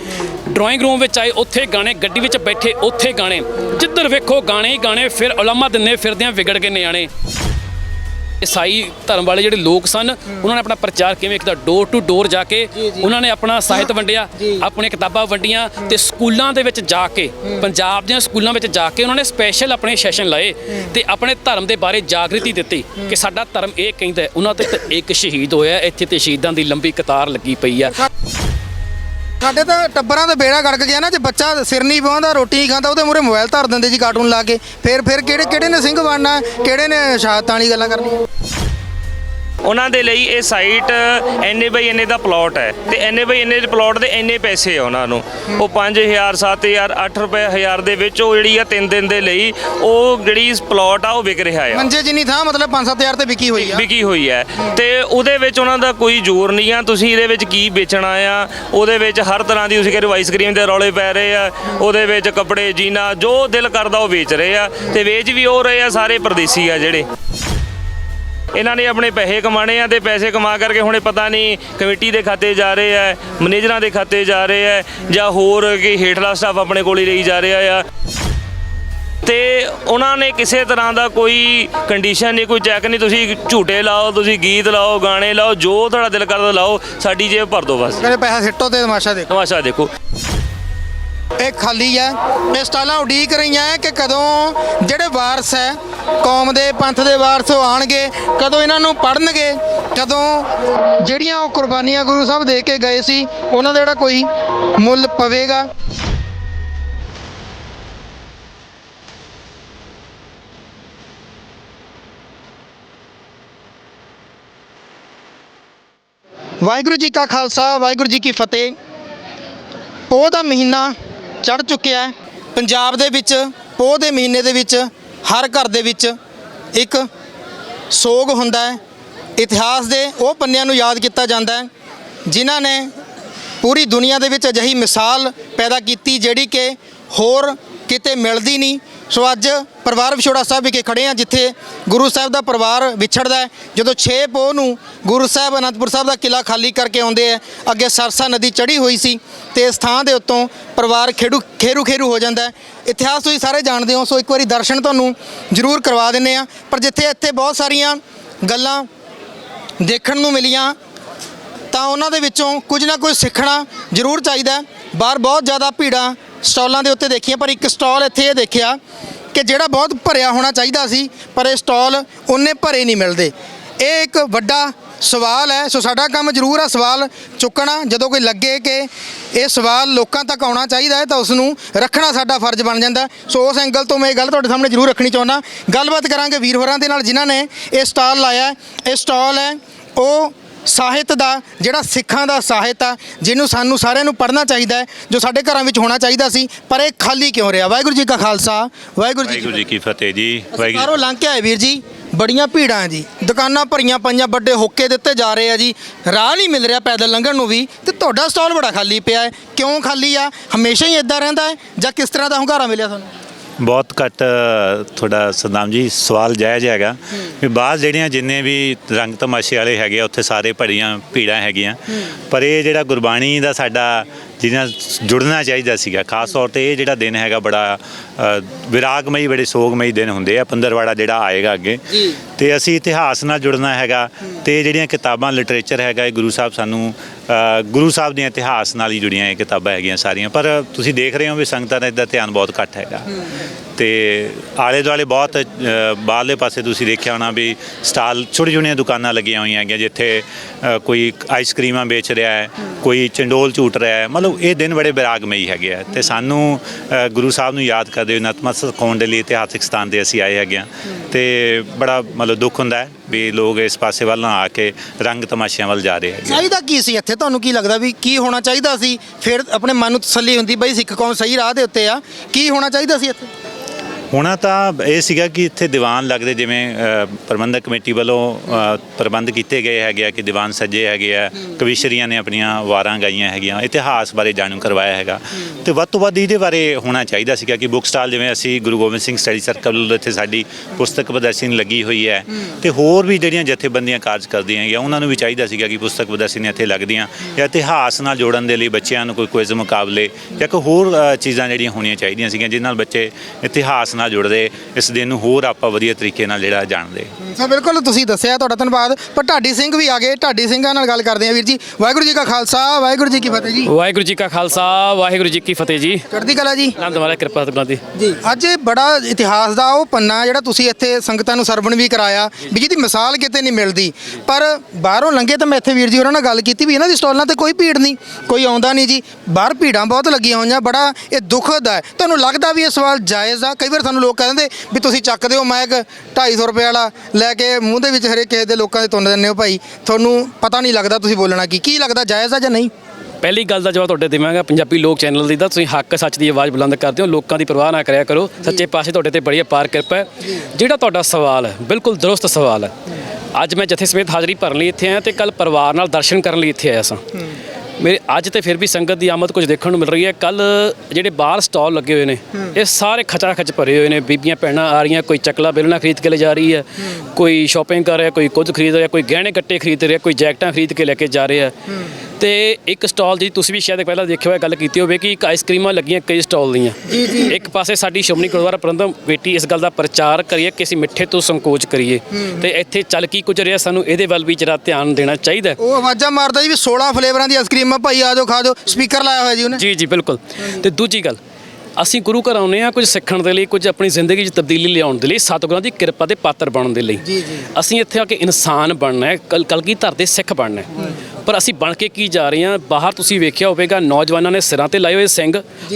ਡਰਾਇੰਗ ਰੂਮ ਵਿੱਚ ਆਏ ਉੱਥੇ ਗਾਣੇ ਗੱਡੀ ਵਿੱਚ ਬੈਠੇ ਉੱਥੇ ਗਾਣੇ। ਜਿੱਧਰ ਵੇਖੋ ਗਾਣੇ ਹੀ ਗਾਣੇ ਫਿਰ ਉਲਮਾ ਦਿੰਨੇ ਫਿਰਦਿਆਂ ਵਿਗੜ ਕੇ ਨਿਆਣੇ। ਈਸਾਈ ਧਰਮ ਵਾਲੇ ਜਿਹੜੇ ਲੋਕ ਸਨ ਉਹਨਾਂ ਨੇ ਆਪਣਾ ਪ੍ਰਚਾਰ ਕਿਵੇਂ ਕੀਤਾ? ਡੋਰ ਟੂ ਡੋਰ ਜਾ ਕੇ ਉਹਨਾਂ ਨੇ ਆਪਣਾ ਸਾਹਿਤ ਵੰਡਿਆ ਆਪਣੀਆਂ ਕਿਤਾਬਾਂ ਵੰਡੀਆਂ ਤੇ ਸਕੂਲਾਂ ਦੇ ਵਿੱਚ ਜਾ ਕੇ ਪੰਜਾਬ ਦੀਆਂ ਸਕੂਲਾਂ ਵਿੱਚ ਜਾ ਕੇ ਉਹਨਾਂ ਨੇ ਸਪੈਸ਼ਲ ਆਪਣੇ ਸੈਸ਼ਨ ਲਾਏ ਤੇ ਆਪਣੇ ਧਰਮ ਦੇ ਬਾਰੇ ਜਾਗ੍ਰਿਤੀ ਦਿੱਤੀ ਕਿ ਸਾਡਾ ਧਰਮ ਇਹ ਕਹਿੰਦਾ। ਉਹਨਾਂ ਤਾਂ ਇੱਕ ਸ਼ਹੀਦ ਹੋਇਆ ਇੱਥੇ ਤੇ ਸ਼ਹੀਦਾਂ ਦੀ ਲੰਬੀ ਕਤਾਰ ਲੱਗੀ ਪਈ ਆ। ਸਾਡੇ ਤਾਂ ਟੱਬਰਾਂ ਦਾ ਬੇੜਾ ਗੜਕ ਗਿਆ ਨਾ, ਜੇ ਬੱਚਾ ਸਿਰ ਨਹੀਂ ਪਵਾਉਂਦਾ ਰੋਟੀ ਨਹੀਂ ਖਾਂਦਾ, ਉਹਦੇ ਮੂਰੇ ਮੋਬਾਈਲ ਧਰ ਦਿੰਦੇ ਜੀ ਕਾਰਟੂਨ ਲਾ ਕੇ। ਫਿਰ ਫਿਰ ਕਿਹੜੇ ਕਿਹੜੇ ਨੇ ਸਿੰਘ ਬਣਨਾ, ਕਿਹੜੇ ਨੇ ਸ਼ਹਾਦਤਾਂ ਵਾਲੀ ਗੱਲਾਂ ਕਰਨੀਆਂ। ਉਹਨਾਂ ਦੇ ਲਈ ਇਹ ਸਾਈਟ ਐਨੇ ਬਾਈ ਐਨੇ ਦਾ ਪਲਾਟ ਹੈ ਤੇ ਐਨੇ ਬਾਈ ਐਨੇ ਦੇ ਪਲਾਟ ਦੇ ਐਨੇ ਪੈਸੇ ਆ ਉਹਨਾਂ ਨੂੰ। ਉਹ 5000 7000 8 ਰੁਪਏ ਹਜ਼ਾਰ ਦੇ ਵਿੱਚ ਉਹ ਜਿਹੜੀ ਆ 3 ਦਿਨ ਦੇ ਲਈ ਉਹ ਜਿਹੜੀ ਪਲਾਟ ਆ ਉਹ ਵਿਕ ਰਿਹਾ ਆ। ਮੰਜੇ ਜਿੰਨੀ ਥਾਂ ਮਤਲਬ 5-7000 ਤੇ ਵਿਕੀ ਹੋਈ ਆ। ਵਿਕੀ ਹੋਈ ਹੈ ਤੇ ਉਹਦੇ ਵਿੱਚ ਉਹਨਾਂ ਦਾ ਕੋਈ ਜ਼ੋਰ ਨਹੀਂ ਆ। ਤੁਸੀਂ ਇਹਦੇ ਵਿੱਚ ਕੀ ਵੇਚਣਾ ਆ? ਉਹਦੇ ਵਿੱਚ ਹਰ ਤਰ੍ਹਾਂ ਦੀ ਤੁਸੀਂ ਕਹਿੰਦੇ ਆਈਸਕ੍ਰੀਮ ਦੇ ਰੌਲੇ ਪੈ ਰਹੇ ਆ। ਉਹਦੇ ਵਿੱਚ ਕੱਪੜੇ ਜੀਨਾ ਜੋ ਦਿਲ ਕਰਦਾ ਉਹ ਵੇਚ ਰਹੇ ਆ ਤੇ ਵੇਚ ਵੀ ਉਹ ਰਹੇ ਆ ਸਾਰੇ ਪਰਦੇਸੀ ਆ ਜਿਹੜੇ। ਇਹਨਾਂ ਨੇ ਆਪਣੇ ਪੈਸੇ ਕਮਾਣੇ ਆ ਤੇ ਪੈਸੇ ਕਮਾ ਕਰਕੇ ਹੁਣੇ ਪਤਾ ਨਹੀਂ ਕਮੇਟੀ ਦੇ ਖਾਤੇ ਜਾ ਰਹੇ ਆ ਮੈਨੇਜਰਾਂ ਦੇ ਖਾਤੇ ਜਾ ਰਹੇ ਆ ਜਾਂ ਹੋਰ ਕਿ ਹੇਠਲਾ ਸਟਾਫ ਆਪਣੇ ਕੋਲ ਹੀ ਰਹੀ ਜਾ ਰਿਹਾ ਆ। ਤੇ ਉਹਨਾਂ ਨੇ ਕਿਸੇ ਤਰ੍ਹਾਂ ਦਾ ਕੋਈ ਕੰਡੀਸ਼ਨ ਨਹੀਂ ਕੋਈ ਚੈੱਕ ਨਹੀਂ ਤੁਸੀਂ ਝੂਟੇ ਲਾਓ ਤੁਸੀਂ ਗੀਤ ਲਾਓ ਗਾਣੇ ਲਾਓ ਜੋ ਤੁਹਾਡਾ ਦਿਲ ਕਰਦਾ ਲਾਓ ਸਾਡੀ ਜੇਬ ਭਰ ਦਿਓ ਬਸ। ਕਹਿੰਦੇ ਪੈਸਾ ਸਿੱਟੋ ਤੇ ਤਮਾਸ਼ਾ ਦੇਖੋ। ਤਮਾਸ਼ਾ ਦੇਖੋ। ਇਹ ਖਾਲੀ ਹੈ ਇਹ ਸਟਾਲਾਂ ਉਡੀਕ ਰਹੀਆਂ ਹੈ ਕਿ ਕਦੋਂ ਜਿਹੜੇ ਵਾਰਸ ਹੈ ਕੌਮ ਦੇ ਪੰਥ ਦੇ ਵਾਰਸ ਉਹ ਆਣਗੇ, ਕਦੋਂ ਇਹਨਾਂ ਨੂੰ ਪੜਨਗੇ ਕਦੋਂ ਜਿਹੜੀਆਂ ਉਹ ਕੁਰਬਾਨੀਆਂ ਗੁਰੂ ਸਾਹਿਬ ਦੇ ਕੇ ਗਏ ਸੀ, ਉਹਨਾਂ ਦਾ ਜਿਹੜਾ ਕੋਈ ਮੁੱਲ ਪਵੇਗਾ। ਵਾਹਿਗੁਰੂ ਜੀ ਕਾ ਖਾਲਸਾ, ਵਾਹਿਗੁਰੂ ਜੀ ਕੀ ਫਤਿਹ। ਪੋਹ ਦਾ ਮਹੀਨਾ ਚੜ ਚੁੱਕਿਆ ਹੈ। ਪੰਜਾਬ ਦੇ ਵਿੱਚ, ਪੋਹ ਦੇ ਮਹੀਨੇ ਦੇ ਵਿੱਚ, ਹਰ ਘਰ ਦੇ ਵਿੱਚ ਇੱਕ ਸੋਗ ਹੁੰਦਾ ਹੈ। ਇਤਿਹਾਸ ਦੇ ਉਹ ਪੰਨਿਆਂ ਨੂੰ ਯਾਦ ਕੀਤਾ ਜਾਂਦਾ ਹੈ, ਜਿਨ੍ਹਾਂ ਨੇ ਪੂਰੀ ਦੁਨੀਆ ਦੇ ਵਿੱਚ ਅਜਿਹੀ ਮਿਸਾਲ ਪੈਦਾ ਕੀਤੀ ਜਿਹੜੀ ਕਿ ਹੋਰ ਕਿਤੇ ਮਿਲਦੀ ਨਹੀਂ। ਸੋ ਅੱਜ ਪਰਿਵਾਰ ਵਿਛੋੜਾ ਸਾਹਿਬ ਵਿਖੇ ਖੜੇ ਆ ਜਿੱਥੇ ਗੁਰੂ ਸਾਹਿਬ ਦਾ ਪਰਿਵਾਰ ਵਿਛੜਦਾ ਹੈ। ਜਦੋਂ 6 ਪੋਹ ਨੂੰ ਗੁਰੂ ਸਾਹਿਬ ਅਨੰਦਪੁਰ ਸਾਹਿਬ ਦਾ ਕਿਲਾ ਖਾਲੀ ਕਰਕੇ ਆਉਂਦੇ ਆ ਅੱਗੇ ਸਰਸਾ ਨਦੀ ਚੜੀ ਹੋਈ ਸੀ ਤੇ ਇਸ ਥਾਂ ਦੇ ਉੱਤੋਂ ਪਰਿਵਾਰ ਖੇੜੂ ਖੇਰੂ ਖੇਰੂ ਹੋ ਜਾਂਦਾ ਇਤਿਹਾਸ ਤੁਸੀਂ ਸਾਰੇ ਜਾਣਦੇ ਹੋ, ਸੋ ਇੱਕ ਵਾਰੀ ਦਰਸ਼ਨ ਤੁਹਾਨੂੰ ਜ਼ਰੂਰ ਕਰਵਾ ਦਿੰਨੇ ਆ ਪਰ ਜਿੱਥੇ ਇੱਥੇ ਬਹੁਤ ਸਾਰੀਆਂ ਗੱਲਾਂ ਦੇਖਣ ਨੂੰ ਮਿਲੀਆਂ, ਤਾਂ ਉਹਨਾਂ ਦੇ ਵਿੱਚੋਂ ਕੁਝ ਨਾ ਕੁਝ ਸਿੱਖਣਾ ਜ਼ਰੂਰ ਚਾਹੀਦਾ ਬਾਹਰ ਬਹੁਤ ਜ਼ਿਆਦਾ ਭੀੜਾਂ ਸਟਾਲਾਂ ਦੇ ਉੱਤੇ ਦੇਖੀਆਂ, ਪਰ ਇੱਕ ਸਟਾਲ ਇੱਥੇ ਇਹ ਦੇਖਿਆ ਕਿ ਜਿਹੜਾ ਬਹੁਤ ਭਰਿਆ ਹੋਣਾ ਚਾਹੀਦਾ ਸੀ, ਪਰ ਇਹ ਸਟਾਲ ਉਹਨੇ ਭਰੇ ਨਹੀਂ ਮਿਲਦੇ। ਇਹ ਇੱਕ ਵੱਡਾ ਸਵਾਲ ਹੈ, ਸੋ ਸਾਡਾ ਕੰਮ ਜ਼ਰੂਰ ਆ ਸਵਾਲ ਚੁੱਕਣਾ, ਜਦੋਂ ਕੋਈ ਲੱਗੇ ਕਿ ਇਹ ਸਵਾਲ ਲੋਕਾਂ ਤੱਕ ਆਉਣਾ ਚਾਹੀਦਾ ਹੈ, ਤਾਂ ਉਸ ਨੂੰ ਰੱਖਣਾ ਸਾਡਾ ਫਰਜ਼ ਬਣ ਜਾਂਦਾ ਸੋ ਉਸ ਐਂਗਲ ਤੋਂ ਮੈਂ ਇਹ ਗੱਲ ਤੁਹਾਡੇ ਸਾਹਮਣੇ ਜ਼ਰੂਰ ਰੱਖਣੀ ਚਾਹੁੰਦਾ। ਗੱਲਬਾਤ ਕਰਾਂਗੇ ਵੀਰ ਹੋਰਾਂ ਦੇ ਨਾਲ, ਜਿਨ੍ਹਾਂ ਨੇ ਇਹ ਸਟਾਲ ਲਾਇਆ ਇਹ ਸਟਾਲ ਹੈ, ਉਹ ਸਾਹਿਤ ਦਾ ਜਿਹੜਾ ਸਿੱਖਾਂ ਦਾ ਸਾਹਿਤ ਆ ਜਿਹਨੂੰ ਸਾਨੂੰ ਸਾਰਿਆਂ ਨੂੰ ਪੜ੍ਹਨਾ ਚਾਹੀਦਾ ਹੈ ਜੋ ਸਾਡੇ ਘਰਾਂ ਵਿੱਚ ਹੋਣਾ ਚਾਹੀਦਾ ਸੀ ਪਰ ਇਹ ਖਾਲੀ ਕਿਉਂ ਰਿਹਾ? ਵਾਹਿਗੁਰੂ ਜੀ ਕਾ ਖਾਲਸਾ ਵਾਹਿਗੁਰੂ ਜੀ ਕੀ ਵਾਹਿਗੁਰੂ ਜੀ ਕੀ ਫਤਿਹ। ਜੀ ਵਾਹਿਗੁਰੂ ਸਰਕਾਰੋਂ ਲੰਘ ਕੇ ਆਏ ਵੀਰ ਜੀ ਬੜੀਆਂ ਭੀੜਾਂ ਹੈ ਜੀ ਦੁਕਾਨਾਂ ਭਰੀਆਂ ਪਈਆਂ ਵੱਡੇ ਹੋਕੇ ਦਿੱਤੇ ਜਾ ਰਹੇ ਆ ਜੀ ਰਾਹ ਨਹੀਂ ਮਿਲ ਰਿਹਾ ਪੈਦਲ ਲੰਘਣ ਨੂੰ ਵੀ ਤੇ ਤੁਹਾਡਾ ਸਟਾਲ ਬੜਾ ਖਾਲੀ ਪਿਆ ਹੈ। ਕਿਉਂ ਖਾਲੀ ਆ? ਹਮੇਸ਼ਾ ਹੀ ਇਦਾਂ ਰਹਿੰਦਾ ਹੈ ਜਾਂ ਕਿਸ ਤਰ੍ਹਾਂ ਦਾ ਹੁੰਗਾਰਾ ਮਿਲਿਆ ਤੁਹਾਨੂੰ? ਬਹੁਤ ਘੱਟ ਤੁਹਾਡਾ ਸਦਾਮ ਜੀ ਸਵਾਲ ਜਾਇਜ਼ ਹੈਗਾ। ਵੀ ਬਾਅਦ ਜਿਹੜੀਆਂ ਜਿੰਨੇ ਵੀ ਰੰਗ ਤਮਾਸ਼ੇ ਵਾਲੇ ਹੈਗੇ ਆ ਉੱਥੇ ਸਾਰੇ ਭੜੀਆਂ ਭੀੜਾਂ ਹੈਗੀਆਂ। ਪਰ ਇਹ ਜਿਹੜਾ ਗੁਰਬਾਣੀ ਦਾ ਸਾਡਾ ਜਿਹਨਾਂ ਜੁੜਨਾ ਚਾਹੀਦਾ ਸੀਗਾ ਖਾਸ ਤੌਰ ਤੇ ਇਹ ਜਿਹੜਾ ਦਿਨ ਹੈਗਾ ਬੜਾ ਵਿਰਾਗਮਈ ਬੜੇ ਸੋਗਮਈ ਦਿਨ ਹੁੰਦੇ ਆ। ਪੰਦਰਵਾੜਾ ਜਿਹੜਾ ਆਏਗਾ ਅੱਗੇ। ਤੇ ਅਸੀਂ ਇਤਿਹਾਸ ਨਾਲ ਜੁੜਨਾ ਹੈਗਾ। ਤੇ ਜਿਹੜੀਆਂ ਕਿਤਾਬਾਂ ਲਿਟਰੇਚਰ ਹੈਗਾ ਇਹ ਗੁਰੂ ਸਾਹਿਬ ਸਾਨੂੰ ਗੁਰੂ ਸਾਹਿਬ ਦੀਆਂ ਇਤਿਹਾਸ ਨਾਲ ਹੀ ਜੁੜੀਆਂ ਇਹ ਕਿਤਾਬਾਂ ਹੈਗੀਆਂ ਸਾਰੀਆਂ। ਪਰ ਤੁਸੀਂ ਦੇਖ ਰਹੇ ਹੋ ਵੀ ਸੰਗਤਾਂ ਦਾ ਇਹਦਾ ਧਿਆਨ ਬਹੁਤ ਘੱਟ ਹੈਗਾ। ਤੇ ਆਲੇ ਦੁਆਲੇ ਬਹੁਤ ਬਾਹਰਲੇ ਪਾਸੇ ਤੁਸੀਂ ਦੇਖਿਆ ਹੋਣਾ ਵੀ ਸਟਾਲ ਛੋਟੀ ਛੋਟੀਆਂ ਦੁਕਾਨਾਂ ਲੱਗੀਆਂ ਹੋਈਆਂ ਹੈਗੀਆਂ ਜਿੱਥੇ ਕੋਈ ਆਈਸਕ੍ਰੀਮਾਂ ਵੇਚ ਰਿਹਾ ਹੈ ਕੋਈ ਚੰਡੋਲ ਝੂਟ ਰਿਹਾ ਹੈ। ਮਤਲਬ ਇਹ ਦਿਨ ਬੜੇ ਵਿਰਾਗਮਈ ਹੈਗੇ ਆ। ਤੇ ਸਾਨੂੰ ਗੁਰੂ ਸਾਹਿਬ ਨੂੰ ਯਾਦ ਕਰਦੇ ਹੋਏ ਨਤਮਸਤਕ ਹੋਣ ਦੇ ਲਈ ਇਤਿਹਾਸਿਕ ਸਥਾਨ ਤੇ ਅਸੀਂ ਆਏ ਹੈਗੇ ਆ। ਤੇ ਬੜਾ ਮਤਲਬ ਦੁੱਖ ਹੁੰਦਾ ਹੈ। ਵੀ ਲੋਕ ਇਸ ਪਾਸੇ ਵੱਲ ਨਾ ਆ ਕੇ ਰੰਗ ਤਮਾਸ਼ਿਆਂ ਵੱਲ ਜਾ ਰਹੇ ਹੈਗੇ ਚਾਹੀਦਾ ਕੀ ਸੀ ਇੱਥੇ? ਤੁਹਾਨੂੰ ਕੀ ਲੱਗਦਾ ਵੀ ਕੀ ਹੋਣਾ ਚਾਹੀਦਾ ਸੀ? ਫਿਰ ਆਪਣੇ ਮਨ ਨੂੰ ਤਸੱਲੀ ਹੁੰਦੀ ਬਈ ਸਿੱਖ ਕੌਮ ਸਹੀ ਰਾਹ ਦੇ ਉੱਤੇ ਆ। ਕੀ ਹੋਣਾ ਚਾਹੀਦਾ ਸੀ ਇੱਥੇ? ਹੋਣਾ ਤਾਂ ਇਹ ਸੀਗਾ ਕਿ ਇੱਥੇ ਦੀਵਾਨ ਲੱਗਦੇ ਜਿਵੇਂ ਪ੍ਰਬੰਧਕ ਕਮੇਟੀ ਵੱਲੋਂ ਪ੍ਰਬੰਧ ਕੀਤੇ ਗਏ ਹੈਗੇ ਆ ਕਿ ਦੀਵਾਨ ਸੱਜੇ ਹੈਗੇ ਆ, ਕਵੀਸ਼ਰੀਆਂ ਨੇ ਆਪਣੀਆਂ ਵਾਰਾਂ ਗਾਈਆਂ ਹੈਗੀਆਂ, ਇਤਿਹਾਸ ਬਾਰੇ ਜਾਣੂ ਕਰਵਾਇਆ ਹੈਗਾ। ਤੇ ਵੱਧ ਤੋਂ ਵੱਧ ਇਹਦੇ ਬਾਰੇ ਹੋਣਾ ਚਾਹੀਦਾ ਸੀਗਾ ਕਿ ਬੁੱਕ ਸਟਾਲ, ਜਿਵੇਂ ਅਸੀਂ ਗੁਰੂ ਗੋਬਿੰਦ ਸਿੰਘ ਸਟੱਡੀ ਸਰਕਲ ਵੱਲੋਂ ਇੱਥੇ ਸਾਡੀ ਪੁਸਤਕ ਪ੍ਰਦਰਸ਼ਨੀ ਲੱਗੀ ਹੋਈ ਹੈ ਤੇ ਹੋਰ ਵੀ ਜਿਹੜੀਆਂ ਜਥੇਬੰਦੀਆਂ ਕਾਰਜ ਕਰਦੀਆਂ ਹੈਗੀਆਂ, ਉਹਨਾਂ ਨੂੰ ਵੀ ਚਾਹੀਦਾ ਸੀਗਾ ਕਿ ਪੁਸਤਕ ਪ੍ਰਦਰਸ਼ਨੀ ਇੱਥੇ ਲੱਗਦੀਆਂ ਜਾਂ ਇਤਿਹਾਸ ਨਾਲ ਜੋੜਨ ਦੇ ਲਈ ਬੱਚਿਆਂ ਨੂੰ ਕੋਈ ਕੁਇਜ਼ ਮੁਕਾਬਲੇ ਜਾਂ ਕੋਈ ਹੋਰ ਚੀਜ਼ਾਂ ਜਿਹੜੀਆਂ ਹੋਣੀਆਂ ਚਾਹੀਦੀਆਂ ਸੀਗੀਆਂ ਜਿਸ ਨਾਲ ਬੱਚੇ ਇਤਿਹਾਸ ਨਾਲ ਜੁੜਦੇ ਇਸ ਦਿਨ ਨੂੰ ਹੋਰ ਆਪਾਂ ਵਧੀਆ ਤਰੀਕੇ ਨਾਲ ਜਿਹੜਾ ਜਾਣਦੇ। ਸੋ ਬਿਲਕੁਲ ਤੁਸੀਂ ਦੱਸਿਆ ਤੁਹਾਡਾ ਧੰਨਵਾਦ ਪਰ ਢਾਡੀ ਸਿੰਘ ਵੀ ਆ ਗਏ ਢਾਡੀ ਸਿੰਘਾਂ ਨਾਲ ਗੱਲ ਕਰਦੇ ਆ ਵੀਰ ਜੀ। ਵਾਹਿਗੁਰੂ ਜੀ ਕਾ ਖਾਲਸਾ ਵਾਹਿਗੁਰੂ ਜੀ ਕੀ ਫਤਿਹ ਜੀ। ਵਾਹਿਗੁਰੂ ਜੀ ਕਾ ਖਾਲਸਾ ਵਾਹਿਗੁਰੂ ਜੀ ਕੀ ਫਤਿਹ ਜੀ। ਚੜ੍ਹਦੀ ਕਲਾ ਜੀ। ਆਨੰਦ ਵਾਲਾ ਕਿਰਪਾ ਗੁਰਾਂ ਦੀ। ਜੀ ਅੱਜ ਇਹ ਬੜਾ ਇਤਿਹਾਸ ਦਾ ਉਹ ਪੰਨਾ ਜਿਹੜਾ ਤੁਸੀਂ ਇੱਥੇ ਸੰਗਤਾਂ ਨੂੰ ਸਰਵਣ ਵੀ ਕਰਾਇਆ ਵੀ ਜਿਹਦੀ ਮਿਸਾਲ ਕਿਤੇ ਨਹੀਂ ਮਿਲਦੀ। ਪਰ ਬਾਹਰੋਂ ਲੰਘੇ ਤਾਂ ਮੈਂ ਇੱਥੇ ਵੀਰ ਜੀ ਹੋਰਾਂ ਨਾਲ ਗੱਲ ਕੀਤੀ ਵੀ ਇਹਨਾਂ ਦੀ ਸਟਾਲਾਂ ਤੇ ਕੋਈ ਭੀੜ ਨਹੀਂ ਕੋਈ ਆਉਂਦਾ ਨਹੀਂ ਜੀ। ਬਾਹਰ ਭੀੜਾਂ ਬਹੁਤ ਲੱਗੀਆਂ ਹੋਈਆਂ ਬੜਾ ਇਹ ਦੁਖਦ ਹੈ। ਤੁਹਾਨੂੰ ਲੱਗਦਾ ਵੀ ਇਹ ਸਵਾਲ ਜਾਇਜ਼ ਆ? ਕਈ ਵਾਰ ਸਾਨੂੰ ਲੋਕ ਕਹਿੰਦੇ ਵੀ ਤੁਸੀਂ ਚੱਕਦੇ ਹੋ ਮੈਂ ਇੱਕ 250 ਰੁਪਏ ਵਾਲਾ ਲੈ ਕੇ ਮੂੰਹ ਦੇ ਵਿੱਚ ਹਰੇ ਕਿਸੇ ਦੇ ਲੋਕਾਂ ਦੇ ਤੁੰਨ ਦਿੰਦੇ ਹੋ ਭਾਈ। ਤੁਹਾਨੂੰ ਪਤਾ ਨਹੀਂ ਲੱਗਦਾ ਤੁਸੀਂ ਬੋਲਣਾ ਕੀ ਕੀ ਲੱਗਦਾ ਜਾਇਜ਼ ਆ ਜਾਂ ਨਹੀਂ? ਪਹਿਲੀ ਗੱਲ ਦਾ ਜਵਾਬ ਤੁਹਾਡੇ ਦੇਵਾਂਗਾ, ਪੰਜਾਬੀ ਲੋਕ ਚੈਨਲ ਦੀ ਦਾ, ਤੁਸੀਂ ਹੱਕ ਸੱਚ ਦੀ ਆਵਾਜ਼ ਬੁਲੰਦ ਕਰਦੇ ਹੋ, ਲੋਕਾਂ ਦੀ ਪਰਵਾਹ ਨਾ ਕਰਿਆ ਕਰੋ, ਸੱਚੇ ਪਾਸੇ ਤੁਹਾਡੇ ਤੇ ਬੜੀ ਅਪਾਰ ਕਿਰਪਾ ਹੈ। ਜਿਹੜਾ ਤੁਹਾਡਾ ਸਵਾਲ ਹੈ, ਬਿਲਕੁਲ ਦਰੁਸਤ ਸਵਾਲ ਹੈ। ਅੱਜ ਮੈਂ ਜਥੇ ਸਮੇਤ ਹਾਜ਼ਰੀ ਭਰਨ ਲਈ ਇੱਥੇ ਆਇਆ ਤੇ ਕੱਲ ਪਰਿਵਾਰ ਨਾਲ ਦਰਸ਼ਨ ਕਰਨ ਲਈ ਇੱਥੇ ਆਇਆ ਸਾਂ। ਮੇਰੇ ਅੱਜ ਤੇ ਫਿਰ ਵੀ ਸੰਗਤ ਦੀ ਆਮਦ ਕੁਝ ਦੇਖਣ ਨੂੰ ਮਿਲ ਰਹੀ ਹੈ। ਕੱਲ ਜਿਹੜੇ ਬਾਹਰ ਸਟਾਲ ਲੱਗੇ ਹੋਏ ਨੇ ਇਹ ਸਾਰੇ ਖਚਾ ਖਚ ਭਰੇ ਹੋਏ ਨੇ। ਬੀਬੀਆਂ ਭੈਣਾਂ ਆ ਰਹੀਆਂ ਕੋਈ ਚੱਕਲਾ ਬੇਲਣਾ ਖਰੀਦ ਕੇ ਲੈ ਜਾ ਰਹੀ ਹੈ ਕੋਈ ਸ਼ਾਪਿੰਗ ਕਰ ਰਿਹਾ ਕੋਈ ਕੁਝ ਖਰੀਦ ਰਿਹਾ ਕੋਈ ਗਹਿਣੇ ਗੱਟੇ ਖਰੀਦ ਰਿਹਾ ਕੋਈ ਜੈਕਟਾਂ ਖਰੀਦ ਕੇ ਲੈ ਕੇ ਜਾ ਰਿਹਾ। ਤੇ ਇੱਕ ਸਟਾਲ ਦੀ ਤੁਸੀਂ ਵੀ ਸ਼ਾਇਦ ਪਹਿਲਾਂ ਦੇਖਿਆ ਹੋਇਆ ਗੱਲ ਕੀਤੀ ਹੋਵੇ ਕਿ ਇੱਕ ਆਈਸਕ੍ਰੀਮਾਂ ਲੱਗੀਆਂ ਕਈ ਸਟਾਲ ਦੀਆਂ। ਜੀ, ਜੀ। ਇੱਕ ਪਾਸੇ ਸਾਡੀ ਸ਼੍ਰੋਮਣੀ ਗੁਰਦੁਆਰਾ ਪ੍ਰਬੰਧਕ ਕਮੇਟੀ ਇਸ ਗੱਲ ਦਾ ਪ੍ਰਚਾਰ ਕਰੀਏ ਕਿ ਅਸੀਂ ਮਿੱਠੇ ਤੋਂ ਸੰਕੋਚ ਕਰੀਏ। ਤੇ ਇੱਥੇ ਚੱਲ ਕੀ ਕੁਝ ਰਿਹਾ ਸਾਨੂੰ ਇਹਦੇ ਵੱਲ ਵੀ ਜਰਾ ਧਿਆਨ ਦੇਣਾ ਚਾਹੀਦਾ। ਉਹ ਆਵਾਜ਼ਾਂ ਮਾਰਦਾ ਜੀ ਵੀ 16 ਫਲੇਵਰਾਂ ਦੀ ਆਈਸਕ੍ਰੀਮ ਆ ਭਾਈ ਆ ਜਾਓ, ਖਾ ਜਾਓ। ਸਪੀਕਰ ਲਾਇਆ ਹੋਇਆ ਜੀ ਉਹਨੇ। ਜੀ ਜੀ, ਬਿਲਕੁਲ। ਤੇ ਦੂਜੀ ਗੱਲ ਅਸੀਂ ਗੁਰੂ ਘਰ ਆਉਂਦੇ ਆ ਕੁਝ ਸਿੱਖਣ ਦੇ ਲਈ ਕੁਝ ਆਪਣੀ ਜ਼ਿੰਦਗੀ 'ਚ ਤਬਦੀਲੀ ਲਿਆਉਣ ਦੇ ਲਈ ਸਤਿਗੁਰਾਂ ਦੀ ਕਿਰਪਾ ਦੇ ਪਾਤਰ ਬਣਨ ਦੇ ਲਈ। ਜੀ, ਜੀ। ਅਸੀਂ ਇੱਥੇ ਆ ਕੇ ਇਨਸਾਨ ਬਣਨਾ ਹੈ ਕਲ ਕਲਗੀਧਰ ਦੇ ਸਿੱਖ ਬਣਨਾ ਹੈ। ਪਰ ਅਸੀਂ ਬਣ ਕੇ ਕੀ ਜਾ ਰਹੇ ਹਾਂ? ਬਾਹਰ ਤੁਸੀਂ ਵੇਖਿਆ ਹੋਵੇਗਾ ਨੌਜਵਾਨਾਂ ਨੇ ਸਿਰਾਂ ਤੇ ਲਾਏ ਹੋਏ ਸਿੰਘ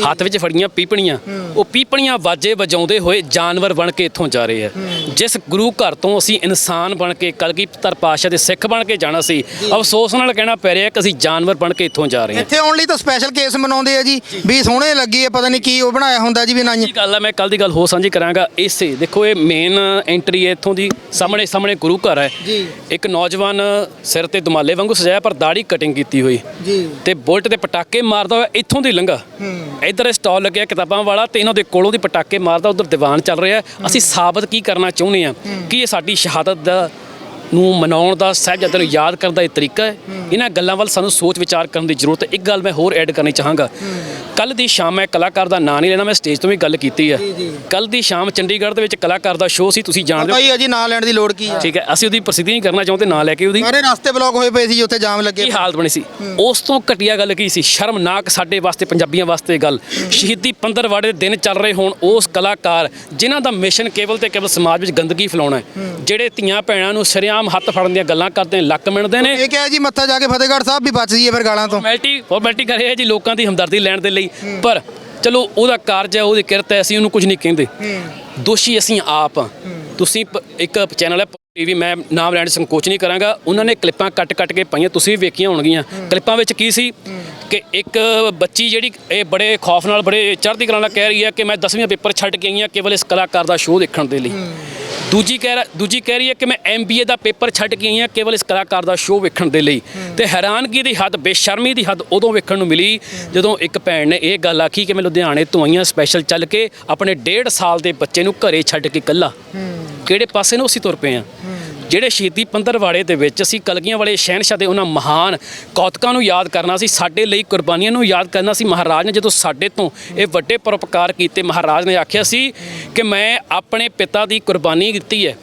ਹੱਥ ਵਿੱਚ ਫੜੀਆਂ ਪੀਪਣੀਆਂ। ਉਹ ਪੀਪਣੀਆਂ ਵਾਜੇ ਵਜਾਉਂਦੇ ਹੋਏ ਜਾਨਵਰ ਬਣ ਕੇ ਇੱਥੋਂ ਜਾ ਰਹੇ ਆ ਜਿਸ ਗੁਰੂ ਘਰ ਤੋਂ ਅਸੀਂ ਇਨਸਾਨ ਬਣ ਕੇ ਕਲਗੀਧਰ ਪਾਤਸ਼ਾਹ ਦੇ ਸਿੱਖ ਬਣ ਕੇ ਜਾਣਾ ਸੀ ਅਫਸੋਸ ਨਾਲ ਕਹਿਣਾ ਪੈ ਰਿਹਾ ਕਿ ਅਸੀਂ ਜਾਨਵਰ ਬਣ ਕੇ ਇੱਥੋਂ ਜਾ ਰਹੇ ਹਾਂ। ਇੱਥੇ ਆਉਣ ਲਈ ਤਾਂ ਸਪੈਸ਼ਲ ਕੇਸ ਮਨਾਉਂਦੇ ਆ ਜੀ। ਵੀ ਸੋਹਣੇ ਲੱਗੀ ਹੈ ਪਤਾ ਨਹੀਂ ਕੀ ਤੋਂ ਬਣਾਇਆ ਹੁੰਦਾ ਜੀ ਵੀ ਨਾ ਕੀ ਗੱਲ ਹੈ ਮੈਂ ਕੱਲ ਦੀ ਗੱਲ ਹੋ ਸਾਂਝੀ ਕਰਾਂਗਾ। ਇਸੇ ਦੇਖੋ ਇਹ ਮੇਨ ਐਂਟਰੀ ਹੈ ਇੱਥੋਂ ਦੀ ਸਾਹਮਣੇ ਸਾਹਮਣੇ ਗੁਰੂ ਘਰ ਹੈ ਜੀ। ਇੱਕ ਨੌਜਵਾਨ ਸਿਰ ਤੇ ਦੁਮਾਲੇ ਵਾਂਗੂ ਸਜਾਇਆ ਪਰ ਦਾੜੀ ਕਟਿੰਗ ਕੀਤੀ ਹੋਈ। ਜੀ। ਤੇ ਬੁਲਟ ਦੇ ਪਟਾਕੇ ਮਾਰਦਾ ਹੋਇਆ ਇੱਥੋਂ ਦੀ ਲੰਘਾ। ਇੱਧਰ ਸਟਾਲ ਲੱਗਿਆ ਕਿਤਾਬਾਂ ਵਾਲਾ ਤੇ ਇਹਨਾਂ ਦੇ ਕੋਲੋਂ ਦੀ ਪਟਾਕੇ ਮਾਰਦਾ ਉਧਰ ਦੀਵਾਨ ਚੱਲ ਰਿਹਾ। ਅਸੀਂ ਸਾਬਤ ਕੀ ਕਰਨਾ ਚਾਹੁੰਦੇ ਆ ਕਿ ਇਹ ਸਾਡੀ ਸ਼ਹਾਦਤ ਦਾ ਨੂੰ ਮਨਾਉਣ ਦਾ ਸਹਿਜਾਦੇ ਨੂੰ ਯਾਦ ਕਰਨ ਦਾ ਇਹ ਤਰੀਕਾ ਹੈ। ਇਹਨਾਂ ਗੱਲਾਂ ਵੱਲ ਸਾਨੂੰ ਸੋਚ ਵਿਚਾਰ ਕਰਨ ਦੀ ਜ਼ਰੂਰਤ ਹੈ। ਇੱਕ ਗੱਲ ਮੈਂ ਹੋਰ ਐਡ ਕਰਨੀ ਚਾਹਾਂਗਾ। ਕੱਲ ਦੀ ਸ਼ਾਮ ਮੈਂ ਕਲਾਕਾਰ ਦਾ ਨਾਂ ਨਹੀਂ ਲੈਣਾ ਮੈਂ ਸਟੇਜ ਤੋਂ ਵੀ ਗੱਲ ਕੀਤੀ ਹੈ। ਕੱਲ ਦੀ ਸ਼ਾਮ ਚੰਡੀਗੜ੍ਹ ਦੇ ਵਿੱਚ ਕਲਾਕਾਰ ਦਾ ਸ਼ੋਅ ਸੀ ਤੁਸੀਂ ਜਾਣਦੇ ਹੋ। ਹੀ ਹੈ ਜੀ ਨਾਂ ਲੈਣ ਦੀ ਲੋੜ ਕੀ ਹੈ। ਠੀਕ ਹੈ ਅਸੀਂ ਉਹਦੀ ਪ੍ਰਸਿੱਧੀ ਨਹੀਂ ਕਰਨਾ ਚਾਹੁੰਦੇ ਨਾਂ ਲੈ ਕੇ ਉਹਦੀ। ਸਾਰੇ ਰਸਤੇ ਬਲੌਕ ਹੋਏ ਪਏ ਸੀ ਉੱਥੇ ਜਾਮ ਲੱਗੇ ਕੀ ਹਾਲਤ ਬਣੀ ਸੀ। ਉਸ ਤੋਂ ਘਟੀਆ ਗੱਲ ਕੀ ਸੀ? ਸ਼ਰਮਨਾਕ ਸਾਡੇ ਵਾਸਤੇ ਪੰਜਾਬੀਆਂ ਵਾਸਤੇ ਗੱਲ। ਸ਼ਹੀਦੀ ਪੰਦਰਵਾੜੇ ਦੇ ਦਿਨ ਚੱਲ ਰਹੇ ਹੋਣ ਉਸ ਕਲਾਕਾਰ ਜਿਨ੍ਹਾਂ ਦਾ ਮਿਸ਼ਨ ਕੇਵਲ ਤੇ ਕੇਵਲ ਸਮਾਜ ਵਿੱਚ ਗੰਦਗੀ ਫੈਲਾਉਣਾ ਹੈ। ਜਿਹੜੇ ਧੀਆਂ ਭੈਣਾਂ ਨੂੰ ਸ਼ਰੇਆਮ ਹੱਥ ਫੜਨ ਦੀਆਂ ਗੱਲਾਂ ਕਰਦੇ ਨੇ ਲੱਕ ਮਿਣਦੇ ਨੇ। ਇਹ ਕਿਹਾ ਜੀ ਮੱਥਾ ਜਾ ਕੇ ਫਤਿਹਗੜ੍ਹ ਸਾਹਿਬ ਵੀ ਬਚ ਜੀਏ ਫਿਰ ਗਾਲਾਂ ਤੋਂ। ਫਾਰਮੈਲਿਟੀ ਫਾਰਮੈਲਿਟੀ ਕਰ ਜੀ ਲੋਕਾਂ ਦੀ ਹਮਦਰਦੀ ਲੈਣ ਦੇ ਲਈ। ਪਰ ਚਲੋ, ਉਹਦਾ ਕਾਰਜ ਹੈ, ਉਹਦੀ ਕਿਰਤ ਹੈ, ਅਸੀਂ ਉਹਨੂੰ ਕੁਝ ਨਹੀਂ ਕਹਿੰਦੇ। ਦੋਸ਼ੀ ਅਸੀਂ ਆਪ ਤੁਸੀਂ ਇੱਕ ਚੈਨਲ ਹੈ ਟੀਵੀ ਮੈਂ ਨਾਮ ਲੈਣ 'ਚ ਸੰਕੋਚ ਨਹੀਂ ਕਰਾਂਗਾ। ਉਹਨਾਂ ਨੇ ਕਲਿੱਪਾਂ ਕੱਟ ਕੱਟ ਕੇ ਪਾਈਆਂ, ਤੁਸੀਂ ਵੀ ਵੇਖੀਆਂ ਹੋਣਗੀਆਂ। ਕਲਿੱਪਾਂ ਵਿੱਚ ਕੀ ਸੀ ਕਿ ਇੱਕ ਬੱਚੀ ਜਿਹੜੀ ਇਹ ਬੜੇ ਖੌਫ ਨਾਲ, ਬੜੇ ਚੜ੍ਹਦੀ ਕਲਾ ਨਾਲ ਕਹਿ ਰਹੀ ਹੈ ਕਿ ਮੈਂ 10ਵੀਂ ਪੇਪਰ ਛੱਡ ਕੇ ਆਈ ਹਾਂ, ਕੇਵਲ ਇਸ ਕਲਾਕਾਰ ਦਾ ਸ਼ੋਅ ਦੇਖਣ ਦੇ ਲਈ। ਦੂਜੀ ਕਹਿ ਰ- ਦੂਜੀ ਕਹਿ ਰਹੀ ਹੈ ਕਿ ਮੈਂ ਐਮਬੀਏ ਦਾ ਪੇਪਰ ਛੱਡ ਕੇ ਆਈ ਹਾਂ ਕੇਵਲ ਇਸ ਕਲਾਕਾਰ ਦਾ ਸ਼ੋਅ ਵੇਖਣ ਦੇ ਲਈ। ਤੇ ਹੈਰਾਨਗੀ ਦੀ ਹੱਦ ਬੇਸ਼ਰਮੀ ਦੀ ਹੱਦ ਉਦੋਂ ਵੇਖਣ ਨੂੰ ਮਿਲੀ ਜਦੋਂ ਇੱਕ ਭੈਣ ਨੇ ਇਹ ਗੱਲ ਆਖੀ ਕਿ ਮੈਂ ਲੁਧਿਆਣੇ ਤੋਂ ਆਈਆਂ ਸਪੈਸ਼ਲ ਚੱਲ ਕੇ ਆਪਣੇ 1.5 ਸਾਲ ਦੇ ਬੱਚੇ ਨੂੰ ਘਰੇ ਛੱਡ ਕੇ ਇਕੱਲਾ। ਕਿਹੜੇ ਪਾਸੇ ਨੂੰ ਅਸੀਂ ਤੁਰ ਪਏ ਆ ਜਿਹੜੇ ਸ਼ਹੀਦੀ ਪੰਦਰਵਾੜੇ ਦੇ ਵਿੱਚ ਅਸੀਂ ਕਲਗੀਆਂ ਵਾਲੇ ਸ਼ਹਿਨशाह ਦੇ ਉਹਨਾਂ ਮਹਾਨ ਕੌਤਕਾਂ ਨੂੰ ਯਾਦ ਕਰਨਾ ਸੀ, ਸਾਡੇ ਲਈ ਕੁਰਬਾਨੀਆਂ ਨੂੰ ਯਾਦ ਕਰਨਾ ਸੀ। ਮਹਾਰਾਜ ਨੇ ਜਦੋਂ ਸਾਡੇ ਤੋਂ ਇਹ ਵੱਡੇ ਪਰਉਪਕਾਰ ਕੀਤੇ, ਮਹਾਰਾਜ ਨੇ ਆਖਿਆ ਸੀ ਕਿ ਮੈਂ ਆਪਣੇ ਪਿਤਾ ਦੀ ਕੁਰਬਾਨੀ ਦਿੱਤੀ ਹੈ।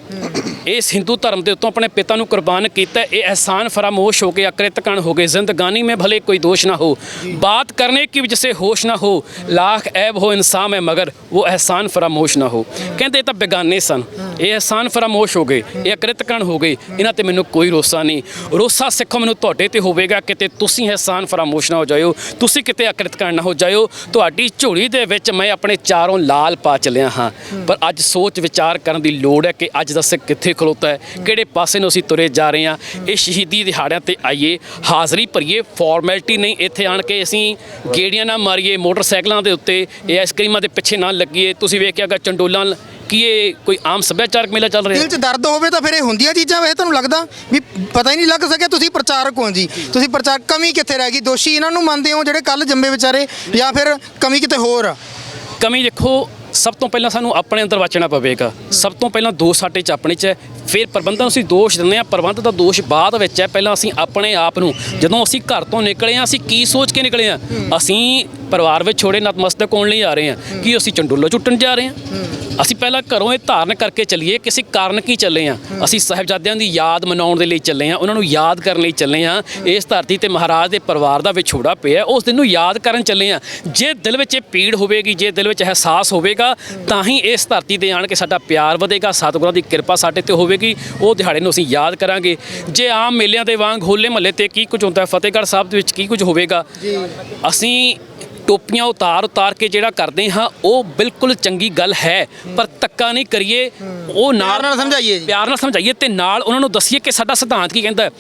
ਇਸ ਹਿੰਦੂ ਧਰਮ ਦੇ ਉੱਤੋਂ ਆਪਣੇ ਪਿਤਾ ਨੂੰ ਕੁਰਬਾਨ ਕੀਤਾ ਇਹ ਅਹਿਸਾਨ ਫਰਾਮੋਸ਼ ਹੋ ਗਏ ਅਕ੍ਰਿਤ ਕਣ ਹੋ ਗਏ। ਜ਼ਿੰਦਗਾਨੀ ਮੇ ਭਲੇ ਕੋਈ ਦੋਸ਼ ਨਾ ਹੋ। ਬਾਤ ਕਰਨੇ ਕੀ ਜਿਸੇ ਹੋਸ਼ ਨਾ ਹੋ। ਲਾਖ ਐਬ ਹੋ ਇਨਸਾਨ ਹੈ ਮਗਰ ਉਹ ਅਹਿਸਾਨ ਫਰਾਮੋਸ਼ ਨਾ ਹੋ। ਕਹਿੰਦੇ ਇਹ ਤਾਂ ਬੇਗਾਨੇ ਸਨ। ਇਹ ਅਹਿਸਾਨ ਫਰਾਮੋਸ਼ ਹੋ ਗਏ ਇਹ ਅਕ੍ਰਿਤ ਕਣ ਹੋ ਗਏ। ਇਹਨਾਂ ਤੇ ਮੈਨੂੰ ਕੋਈ ਰੋਸਾ ਨਹੀਂ। ਰੋਸਾ ਸਿੱਖੋ ਮੈਨੂੰ ਤੁਹਾਡੇ ਤੇ ਹੋਵੇਗਾ ਕਿਤੇ ਤੁਸੀਂ ਅਹਿਸਾਨ ਫਰਾਮੋਸ਼ ਨਾ ਹੋ ਜਾਇਓ। ਤੁਸੀਂ ਕਿਤੇ ਅਕ੍ਰਿਤ ਕਣ ਨਾ ਹੋ ਜਾਇਓ। ਤੁਹਾਡੀ ਝੋਲੀ ਦੇ ਵਿੱਚ ਮੈਂ ਆਪਣੇ ਚਾਰੋਂ ਲਾਲ ਪਾ ਚਲਿਆ ਹਾਂ। ਪਰ ਅੱਜ ਸੋਚ ਵਿਚਾਰ ਕਰਨ ਦੀ ਲੋੜ ਹੈ ਕਿ ਅੱਜ ਦਾ ਸਿੱਖ ਕਿੱਥੇ ਖਲੋਤਾ ਹੈ। ਕਿਹੜੇ ਪਾਸੇ ਨੂੰ ਅਸੀਂ ਤੁਰੇ ਜਾ ਰਹੇ ਹਾਂ। ਇਹ ਸ਼ਹੀਦੀ ਦਿਹਾੜਿਆਂ ਤੇ ਆਈਏ ਹਾਜ਼ਰੀ ਭਰੀਏ ਫਾਰਮੈਲਿਟੀ ਨਹੀਂ ਇੱਥੇ ਆਣ ਕੇ ਅਸੀਂ ਗੇੜੀਆਂ ਨਾ ਮਾਰੀਏ ਮੋਟਰਸਾਈਕਲਾਂ ਦੇ ਉੱਤੇ ਇਹ ਆਈਸਕ੍ਰੀਮਾਂ ਦੇ ਪਿੱਛੇ ਨਾ ਲੱਗੀਏ। ਤੁਸੀਂ ਵੇਖਿਆਗਾ ਚੰਡੋਲਾਂ ਕੀ ਇਹ ਕੋਈ ਆਮ ਸੱਭਿਆਚਾਰਕ ਮੇਲਾ ਚੱਲ ਰਿਹਾ? ਦਿਲ 'ਚ ਦਰਦ ਹੋਵੇ ਤਾਂ ਫਿਰ ਇਹ ਹੁੰਦੀਆਂ ਚੀਜ਼ਾਂ ਵੈਸੇ ਤੁਹਾਨੂੰ ਲੱਗਦਾ? ਵੀ ਪਤਾ ਹੀ ਨਹੀਂ ਲੱਗ ਸਕਿਆ ਤੁਸੀਂ ਪ੍ਰਚਾਰਕ ਹੋ ਜੀ। ਤੁਸੀਂ ਪ੍ਰਚਾਰ ਕਮੀ ਕਿੱਥੇ ਰਹਿ ਗਈ? ਦੋਸ਼ੀ ਇਹਨਾਂ ਨੂੰ ਮੰਨਦੇ ਹੋ ਜਿਹੜੇ ਕੱਲ ਜੰਮੇ ਵਿਚਾਰੇ ਜਾਂ ਫਿਰ ਕਮੀ ਕਿਤੇ ਹੋਰ ਆ? ਕਮੀ ਦੇਖੋ ਸਭ ਤੋਂ ਪਹਿਲਾਂ ਸਾਨੂੰ ਆਪਣੇ ਅੰਦਰ ਵਾਚਣਾ ਪਵੇਗਾ। ਸਭ ਤੋਂ ਪਹਿਲਾਂ ਦੋਸ਼ ਸਾਡੇ ਚ ਆਪਣੇ ਚ ਹੈ। ਫਿਰ ਪ੍ਰਬੰਧਨ ਨੂੰ ਅਸੀਂ ਦੋਸ਼ ਦਿੰਦੇ ਆ ਪ੍ਰਬੰਧ ਦਾ ਦੋਸ਼ ਬਾਅਦ ਵਿੱਚ ਹੈ। ਪਹਿਲਾਂ ਅਸੀਂ ਆਪਣੇ ਆਪ ਨੂੰ ਜਦੋਂ ਅਸੀਂ ਘਰ ਤੋਂ ਨਿਕਲੇ ਆ ਅਸੀਂ ਕੀ ਸੋਚ ਕੇ ਨਿਕਲੇ ਆ ਅਸੀਂ ਪਰਿਵਾਰ ਵਿੱਚ ਛੋੜੇ ਨਤਮਸਤਕ ਹੋਣ ਲਈ ਆ ਰਹੇ ਆ ਕੀ ਅਸੀਂ ਚੰਡੋਲੋ ਚੁੱਟਣ ਜਾ ਰਹੇ ਆ ਅਸੀਂ ਪਹਿਲਾਂ ਘਰੋਂ ਇਹ ਧਾਰਨ ਕਰਕੇ ਚੱਲੀਏ ਕਿਸੇ ਕਾਰਨ ਕੀ ਚੱਲੇ ਆ ਅਸੀਂ ਸਾਹਿਬਜ਼ਾਦਿਆਂ ਦੀ ਯਾਦ ਮਨਾਉਣ ਦੇ ਲਈ ਚੱਲੇ ਆ ਉਹਨਾਂ ਨੂੰ ਯਾਦ ਕਰਨ ਲਈ ਚੱਲੇ ਆ ਇਸ ਧਰਤੀ ਤੇ ਮਹਾਰਾਜ ਦੇ ਪਰਿਵਾਰ ਦਾ ਵਿਛੋੜਾ ਪਿਆ ਉਸ ਦਿਨ ਨੂੰ ਯਾਦ ਕਰਨ ਚੱਲੇ ਆ ਜੇ ਦਿਲ ਵਿੱਚ ਇਹ ਪੀੜ ਹੋਵੇਗੀ ਜੇ ਦਿਲ ਵਿੱਚ ਅਹਿਸਾਸ ਹੋਵੇਗਾ ਤਾਂ ਹੀ ਇਸ ਧਰਤੀ ਤੇ ਆਣ ਕੇ ਸਾਡਾ ਪਿਆਰ ਵਧੇਗਾ ਸਤਿਗੁਰਾਂ ਦੀ ਕਿਰਪਾ ਸਾਡੇ ਤੇ ਹੋਵੇਗੀ ਉਹ ਦਿਹਾੜੇ ਨੂੰ ਅਸੀਂ ਯਾਦ ਕਰਾਂਗੇ। ਜੇ ਆਮ ਮੇਲਿਆਂ ਦੇ ਵਾਂਗ ਹੋਲੇ ਮਹੱਲੇ ਤੇ ਕੀ ਕੁਝ ਹੁੰਦਾ ਹੈ, ਫਤਿਹਗੜ੍ਹ ਸਾਹਿਬ ਦੇ ਵਿੱਚ ਕੀ ਕੁਝ ਹੋਵੇਗਾ? ਅਸੀਂ ਟੋਪੀਆਂ ਉਤਾਰ ਉਤਾਰ ਕੇ ਜਿਹੜਾ ਕਰਦੇ ਹਾਂ ਉਹ ਬਿਲਕੁਲ ਚੰਗੀ ਗੱਲ ਹੈ। ਪਰ ਤੱਕਾ ਨਹੀਂ ਕਰੀਏ ਉਹ ਨਾਲ ਨਾਲ ਸਮਝਾਈਏ ਜੀ। ਪਿਆਰ ਨਾਲ ਸਮਝਾਈਏ ਤੇ ਨਾਲ ਉਹਨਾਂ ਨੂੰ ਦੱਸੀਏ ਕਿ ਸਾਡਾ ਸਿਧਾਂਤ ਕੀ ਕਹਿੰਦਾ।